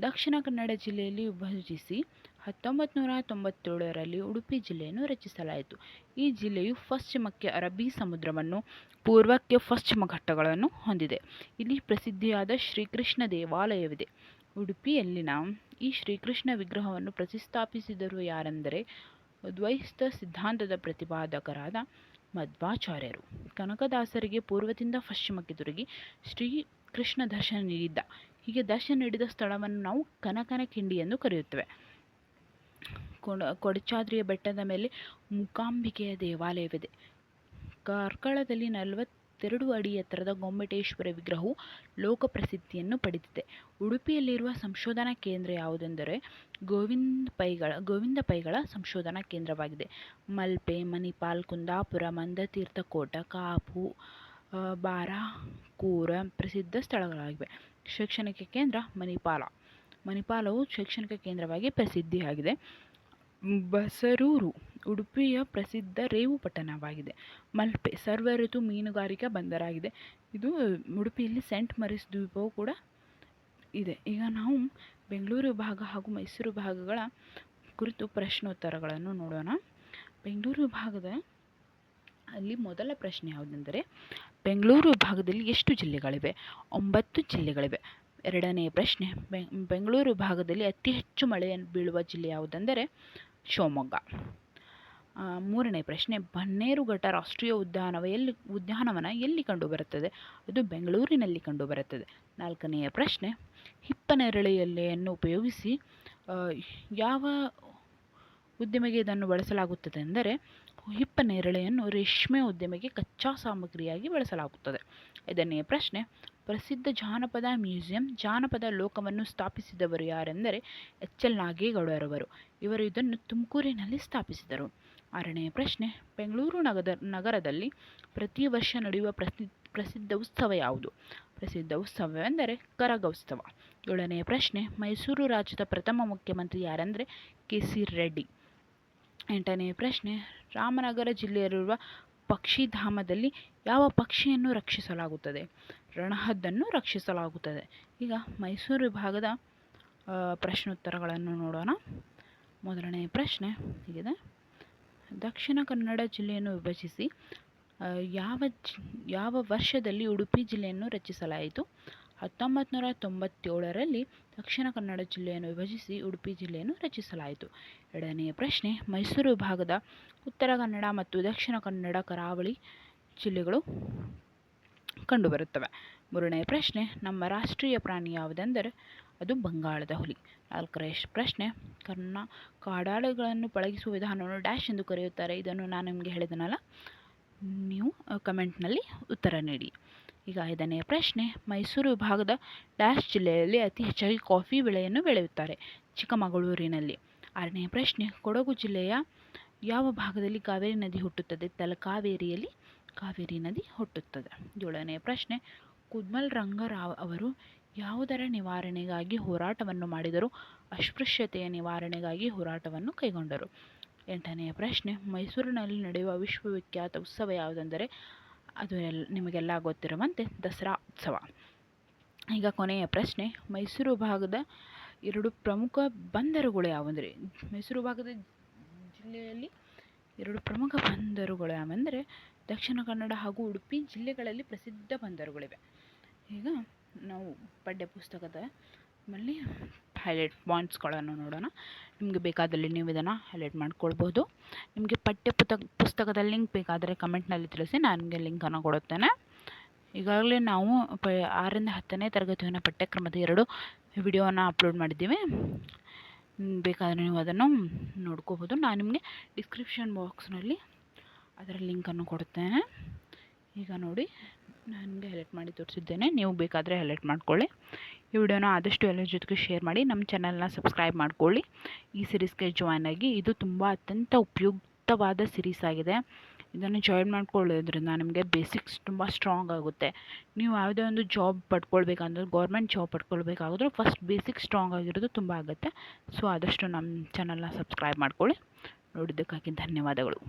ದಕ್ಷಿಣ ಕನ್ನಡ ಜಿಲ್ಲೆಯಲ್ಲಿ ವಿಭಜಿಸಿ ಹತ್ತೊಂಬತ್ತು ನೂರ ತೊಂಬತ್ತೇಳರಲ್ಲಿ ಉಡುಪಿ ಜಿಲ್ಲೆಯನ್ನು ರಚಿಸಲಾಯಿತು. ಈ ಜಿಲ್ಲೆಯು ಪಶ್ಚಿಮಕ್ಕೆ ಅರಬ್ಬಿ ಸಮುದ್ರವನ್ನು ಪೂರ್ವಕ್ಕೆ ಪಶ್ಚಿಮ ಘಟ್ಟಗಳನ್ನು ಹೊಂದಿದೆ. ಇಲ್ಲಿ ಪ್ರಸಿದ್ಧಿಯಾದ ಶ್ರೀಕೃಷ್ಣ ದೇವಾಲಯವಿದೆ. ಉಡುಪಿಯಲ್ಲಿನ ಈ ಶ್ರೀಕೃಷ್ಣ ವಿಗ್ರಹವನ್ನು ಪ್ರತಿಸ್ಥಾಪಿಸಿದರು ಯಾರೆಂದರೆ ದ್ವೈತ ಸಿದ್ಧಾಂತದ ಪ್ರತಿಪಾದಕರಾದ ಮಧ್ವಾಚಾರ್ಯರು. ಕನಕದಾಸರಿಗೆ ಪೂರ್ವದಿಂದ ಪಶ್ಚಿಮಕ್ಕೆ ತಿರುಗಿ ಶ್ರೀ ಕೃಷ್ಣ ದರ್ಶನ ನೀಡಿದ್ದ. ಹೀಗೆ ದರ್ಶನ ನೀಡಿದ ಸ್ಥಳವನ್ನು ನಾವು ಕನಕನ ಕಿಂಡಿ ಎಂದು ಕರೆಯುತ್ತೇವೆ. ಕೊಡ ಕೊಡಚಾದ್ರಿಯ ಬೆಟ್ಟದ ಮೇಲೆ ಮೂಕಾಂಬಿಕೆಯ ದೇವಾಲಯವಿದೆ. ಕಾರ್ಕಳದಲ್ಲಿ ನಲವತ್ತೆರಡು ಅಡಿ ಎತ್ತರದ ಗೊಮ್ಮಟೇಶ್ವರ ವಿಗ್ರಹವು ಲೋಕಪ್ರಸಿದ್ಧಿಯನ್ನು ಪಡೆದಿದೆ. ಉಡುಪಿಯಲ್ಲಿರುವ ಸಂಶೋಧನಾ ಕೇಂದ್ರ ಯಾವುದೆಂದರೆ ಗೋವಿಂದ ಪೈಗಳ ಗೋವಿಂದ ಪೈಗಳ ಸಂಶೋಧನಾ ಕೇಂದ್ರವಾಗಿದೆ. ಮಲ್ಪೆ ಮಣಿಪಾಲ್ ಕುಂದಾಪುರ ಮಂದತೀರ್ಥಕೋಟ ಕಾಪು ಆ, ಬಾರಾಕೂರ ಪ್ರಸಿದ್ಧ ಸ್ಥಳಗಳಾಗಿವೆ. ಶೈಕ್ಷಣಿಕ ಕೇಂದ್ರ ಮಣಿಪಾಲ. ಮಣಿಪಾಲವು ಶೈಕ್ಷಣಿಕ ಕೇಂದ್ರವಾಗಿ ಪ್ರಸಿದ್ಧಿಯಾಗಿದೆ. ಬಸರೂರು ಉಡುಪಿಯ ಪ್ರಸಿದ್ಧ ರೇವು ಪಟ್ಟಣವಾಗಿದೆ. ಮಲ್ಪೆ ಸರ್ವ ಋತು ಮೀನುಗಾರಿಕಾ ಬಂದರಾಗಿದೆ. ಇದು ಉಡುಪಿಯಲ್ಲಿ ಸೆಂಟ್ ಮರಿಸ್ ದ್ವೀಪವು ಕೂಡ ಇದೆ. ಈಗ ನಾವು ಬೆಂಗಳೂರು ವಿಭಾಗ ಹಾಗೂ ಮೈಸೂರು ವಿಭಾಗಗಳ ಕುರಿತು ಪ್ರಶ್ನೋತ್ತರಗಳನ್ನು ನೋಡೋಣ. ಬೆಂಗಳೂರು ವಿಭಾಗದ ಅಲ್ಲಿ ಮೊದಲ ಪ್ರಶ್ನೆ ಯಾವುದೆಂದರೆ, ಬೆಂಗಳೂರು ವಿಭಾಗದಲ್ಲಿ ಎಷ್ಟು ಜಿಲ್ಲೆಗಳಿವೆ? ಒಂಬತ್ತು ಜಿಲ್ಲೆಗಳಿವೆ. ಎರಡನೆಯ ಪ್ರಶ್ನೆ ಬೆಂಗಳೂರು ವಿಭಾಗದಲ್ಲಿ ಅತಿ ಹೆಚ್ಚು ಮಳೆಯನ್ನು ಬೀಳುವ ಜಿಲ್ಲೆ ಯಾವುದೆಂದರೆ, ಶಿವಮೊಗ್ಗ. ಮೂರನೇ ಪ್ರಶ್ನೆ, ಬನ್ನೇರುಘಟ್ಟ ರಾಷ್ಟ್ರೀಯ ಉದ್ಯಾನವ ಎಲ್ಲಿ, ಉದ್ಯಾನವನ ಎಲ್ಲಿ ಕಂಡುಬರುತ್ತದೆ? ಅದು ಬೆಂಗಳೂರಿನಲ್ಲಿ ಕಂಡುಬರುತ್ತದೆ. ನಾಲ್ಕನೆಯ ಪ್ರಶ್ನೆ ಹಿಪ್ಪನೇರಳೆ ಎಲೆಯನ್ನು ಉಪಯೋಗಿಸಿ ಯಾವ ಉದ್ಯಮಿಗೆ ಇದನ್ನು ಬಳಸಲಾಗುತ್ತದೆ ಎಂದರೆ, ಹಿಪ್ಪನೇರಳೆಯನ್ನು ರೇಷ್ಮೆ ಉದ್ಯಮಿಗೆ ಕಚ್ಚಾ ಸಾಮಗ್ರಿಯಾಗಿ ಬಳಸಲಾಗುತ್ತದೆ. ಐದನೆಯ ಪ್ರಶ್ನೆ, ಪ್ರಸಿದ್ಧ ಜಾನಪದ ಮ್ಯೂಸಿಯಂ, ಜಾನಪದ ಲೋಕವನ್ನು ಸ್ಥಾಪಿಸಿದವರು ಯಾರೆಂದರೆ ಎಚ್ ಎಲ್ ನಾಗೇಗೌಡರವರು. ಇವರು ಇದನ್ನು ತುಮಕೂರಿನಲ್ಲಿ ಸ್ಥಾಪಿಸಿದರು. ಆರನೆಯ ಪ್ರಶ್ನೆ, ಬೆಂಗಳೂರು ನಗದ, ನಗರದಲ್ಲಿ ಪ್ರತಿ ವರ್ಷ ನಡೆಯುವ ಪ್ರಸಿ ಪ್ರಸಿದ್ಧ ಉತ್ಸವ ಯಾವುದು? ಪ್ರಸಿದ್ಧ ಉತ್ಸವವೆಂದರೆ ಕರಗೋತ್ಸವ. ಏಳನೆಯ ಪ್ರಶ್ನೆ, ಮೈಸೂರು ರಾಜ್ಯದ ಪ್ರಥಮ ಮುಖ್ಯಮಂತ್ರಿ ಯಾರೆಂದರೆ ಕೆ ಸಿ ರೆಡ್ಡಿ ಎಂಟನೆಯ ಪ್ರಶ್ನೆ, ರಾಮನಗರ ಜಿಲ್ಲೆಯಲ್ಲಿರುವ ಪಕ್ಷಿಧಾಮದಲ್ಲಿ ಯಾವ ಪಕ್ಷಿಯನ್ನು ರಕ್ಷಿಸಲಾಗುತ್ತದೆ? ರಣಹದ್ದನ್ನು ರಕ್ಷಿಸಲಾಗುತ್ತದೆ. ಈಗ ಮೈಸೂರು ವಿಭಾಗದ ಪ್ರಶ್ನೋತ್ತರಗಳನ್ನು ನೋಡೋಣ. ಮೊದಲನೆಯ ಪ್ರಶ್ನೆ, ಹೀಗಿದೆ. ದಕ್ಷಿಣ ಕನ್ನಡ ಜಿಲ್ಲೆಯನ್ನು ವಿಭಜಿಸಿ ಯಾವ ಜಿ- ಯಾವ ವರ್ಷದಲ್ಲಿ ಉಡುಪಿ ಜಿಲ್ಲೆಯನ್ನು ರಚಿಸಲಾಯಿತು? ಹತ್ತೊಂಬತ್ತು ನೂರ ತೊಂಬತ್ತೇಳರಲ್ಲಿ ದಕ್ಷಿಣ ಕನ್ನಡ ಜಿಲ್ಲೆಯನ್ನು ವಿಭಜಿಸಿ ಉಡುಪಿ ಜಿಲ್ಲೆಯನ್ನು ರಚಿಸಲಾಯಿತು. ಎರಡನೆಯ ಪ್ರಶ್ನೆ, ಮೈಸೂರು ವಿಭಾಗದ ಉತ್ತರ ಕನ್ನಡ ಮತ್ತು ದಕ್ಷಿಣ ಕನ್ನಡ ಕರಾವಳಿ ಜಿಲ್ಲೆಗಳು ಕಂಡುಬರುತ್ತವೆ. ಮೂರನೆಯ ಪ್ರಶ್ನೆ, ನಮ್ಮ ರಾಷ್ಟ್ರೀಯ ಪ್ರಾಣಿ ಯಾವುದೆಂದರೆ ಅದು ಬಂಗಾಳದ ಹುಲಿ. ನಾಲ್ಕನೇ ಪ್ರಶ್ನೆ ಕರ್ನ ಕಾಡಾಳುಗಳನ್ನು ಪಳಗಿಸುವ ವಿಧಾನವನ್ನು ಡ್ಯಾಶ್ ಎಂದು ಕರೆಯುತ್ತಾರೆ. ಇದನ್ನು ನಾನು ನಿಮಗೆ ಹೇಳಿದನಲ್ಲ? ನೀವು ಕಮೆಂಟ್ನಲ್ಲಿ ಉತ್ತರ ನೀಡಿ. ಈಗ ಐದನೆಯ ಪ್ರಶ್ನೆ, ಮೈಸೂರು ವಿಭಾಗದ ಡ್ಯಾಶ್ ಜಿಲ್ಲೆಯಲ್ಲಿ ಅತಿ ಹೆಚ್ಚಾಗಿ ಕಾಫಿ ಬೆಳೆಯನ್ನು ಬೆಳೆಯುತ್ತಾರೆ ಚಿಕ್ಕಮಗಳೂರಿನಲ್ಲಿ. ಆರನೆಯ ಪ್ರಶ್ನೆ, ಕೊಡಗು ಜಿಲ್ಲೆಯ ಯಾವ ಭಾಗದಲ್ಲಿ ಕಾವೇರಿ ನದಿ ಹುಟ್ಟುತ್ತದೆ? ತಲಕಾವೇರಿಯಲ್ಲಿ ಕಾವೇರಿ ನದಿ ಹುಟ್ಟುತ್ತದೆ. ಏಳನೆಯ ಪ್ರಶ್ನೆ, ಕುದ್ಮಲ್ ರಂಗರಾವ್ ಅವರು ಯಾವುದರ ನಿವಾರಣೆಗಾಗಿ ಹೋರಾಟವನ್ನು ಮಾಡಿದರು? ಅಸ್ಪೃಶ್ಯತೆಯ ನಿವಾರಣೆಗಾಗಿ ಹೋರಾಟವನ್ನು ಕೈಗೊಂಡರು. ಎಂಟನೆಯ ಪ್ರಶ್ನೆ, ಮೈಸೂರಿನಲ್ಲಿ ನಡೆಯುವ ವಿಶ್ವವಿಖ್ಯಾತ ಉತ್ಸವ ಯಾವುದೆಂದರೆ? ಅದು ಎಲ್ ನಿಮಗೆಲ್ಲ ಗೊತ್ತಿರುವಂತೆ ದಸರಾ ಉತ್ಸವ. ಈಗ ಕೊನೆಯ ಪ್ರಶ್ನೆ, ಮೈಸೂರು ಭಾಗದ ಎರಡು ಪ್ರಮುಖ ಬಂದರುಗಳು ಯಾವುವೆಂದರೆ? ಮೈಸೂರು ಭಾಗದ ಜಿಲ್ಲೆಯಲ್ಲಿ ಎರಡು ಪ್ರಮುಖ ಬಂದರುಗಳು ಯಾವೆಂದರೆ? ದಕ್ಷಿಣ ಕನ್ನಡ ಹಾಗೂ ಉಡುಪಿ ಜಿಲ್ಲೆಗಳಲ್ಲಿ ಪ್ರಸಿದ್ಧ ಬಂದರುಗಳಿವೆ. ಈಗ ನಾವು ಪಠ್ಯ ಪುಸ್ತಕದ ಮಲ್ಲಿ ಹೈಲೈಟ್ ಪಾಯಿಂಟ್ಸ್ಗಳನ್ನು ನೋಡೋಣ. ನಿಮಗೆ ಬೇಕಾದಲ್ಲಿ ನೀವು ಇದನ್ನು ಹೈಲೈಟ್ ಮಾಡ್ಕೊಳ್ಬೋದು. ನಿಮಗೆ ಪಠ್ಯ ಪುಸ್ತಕ ಪುಸ್ತಕದ ಲಿಂಕ್ ಬೇಕಾದರೆ ಕಮೆಂಟ್ನಲ್ಲಿ ತಿಳಿಸಿ, ನಾನು ನಿಮಗೆ ಲಿಂಕನ್ನು ಕೊಡುತ್ತೇನೆ. ಈಗಾಗಲೇ ನಾವು ಪ, ಆರರಿಂದ ಹತ್ತನೇ ತರಗತಿಯನ್ನು ಪಠ್ಯಕ್ರಮದ ಎರಡು ವಿಡಿಯೋನ ಅಪ್ಲೋಡ್ ಮಾಡಿದ್ದೀವಿ. ಬೇಕಾದರೆ ನೀವು ಅದನ್ನು ನೋಡ್ಕೋಬೋದು. ನಾನು ನಿಮಗೆ ಡಿಸ್ಕ್ರಿಪ್ಷನ್ ಬಾಕ್ಸ್ನಲ್ಲಿ ಅದರ ಲಿಂಕನ್ನು ಕೊಡುತ್ತೇನೆ. ಈಗ ನೋಡಿ. ನಾನು ನಿಮಗೆ ಹೈಲೈಟ್ ಮಾಡಿ ತೋರಿಸಿದ್ದೇನೆ. ನೀವು ಬೇಕಾದರೆ ಹೈಲೈಟ್ ಮಾಡ್ಕೊಳ್ಳಿ. ಈ ವಿಡಿಯೋನ ಆದಷ್ಟು ಎಲ್ಲರ ಜೊತೆಗೆ ಶೇರ್ ಮಾಡಿ. ನಮ್ಮ ಚಾನಲ್ನ ಸಬ್ಸ್ಕ್ರೈಬ್ ಮಾಡ್ಕೊಳ್ಳಿ. ಈ ಸಿರೀಸ್ಗೆ ಜಾಯ್ನ್ ಆಗಿ ಇದು ತುಂಬ ಅತ್ಯಂತ ಉಪಯುಕ್ತವಾದ ಸಿರೀಸ್ ಆಗಿದೆ. ಇದನ್ನು ಜಾಯಿನ್ ಮಾಡ್ಕೊಳ್ಳೋದ್ರಿಂದ ನಿಮಗೆ ಬೇಸಿಕ್ಸ್ ತುಂಬ ಸ್ಟ್ರಾಂಗ್ ಆಗುತ್ತೆ. ನೀವು ಯಾವುದೇ ಒಂದು ಜಾಬ್ ಪಡ್ಕೊಳ್ಬೇಕಂದ್ರೆ ಗೌರ್ಮೆಂಟ್ ಜಾಬ್ ಪಡ್ಕೊಳ್ಬೇಕಾದ್ರೆ ಫಸ್ಟ್ ಬೇಸಿಕ್ ಸ್ಟ್ರಾಂಗ್ ಆಗಿರೋದು ತುಂಬ ಆಗುತ್ತೆ. ಸೊ ಆದಷ್ಟು ನಮ್ಮ ಚಾನಲ್ನ ಸಬ್ಸ್ಕ್ರೈಬ್ ಮಾಡ್ಕೊಳ್ಳಿ. ನೋಡಿದ್ದಕ್ಕಾಗಿ ಧನ್ಯವಾದಗಳು.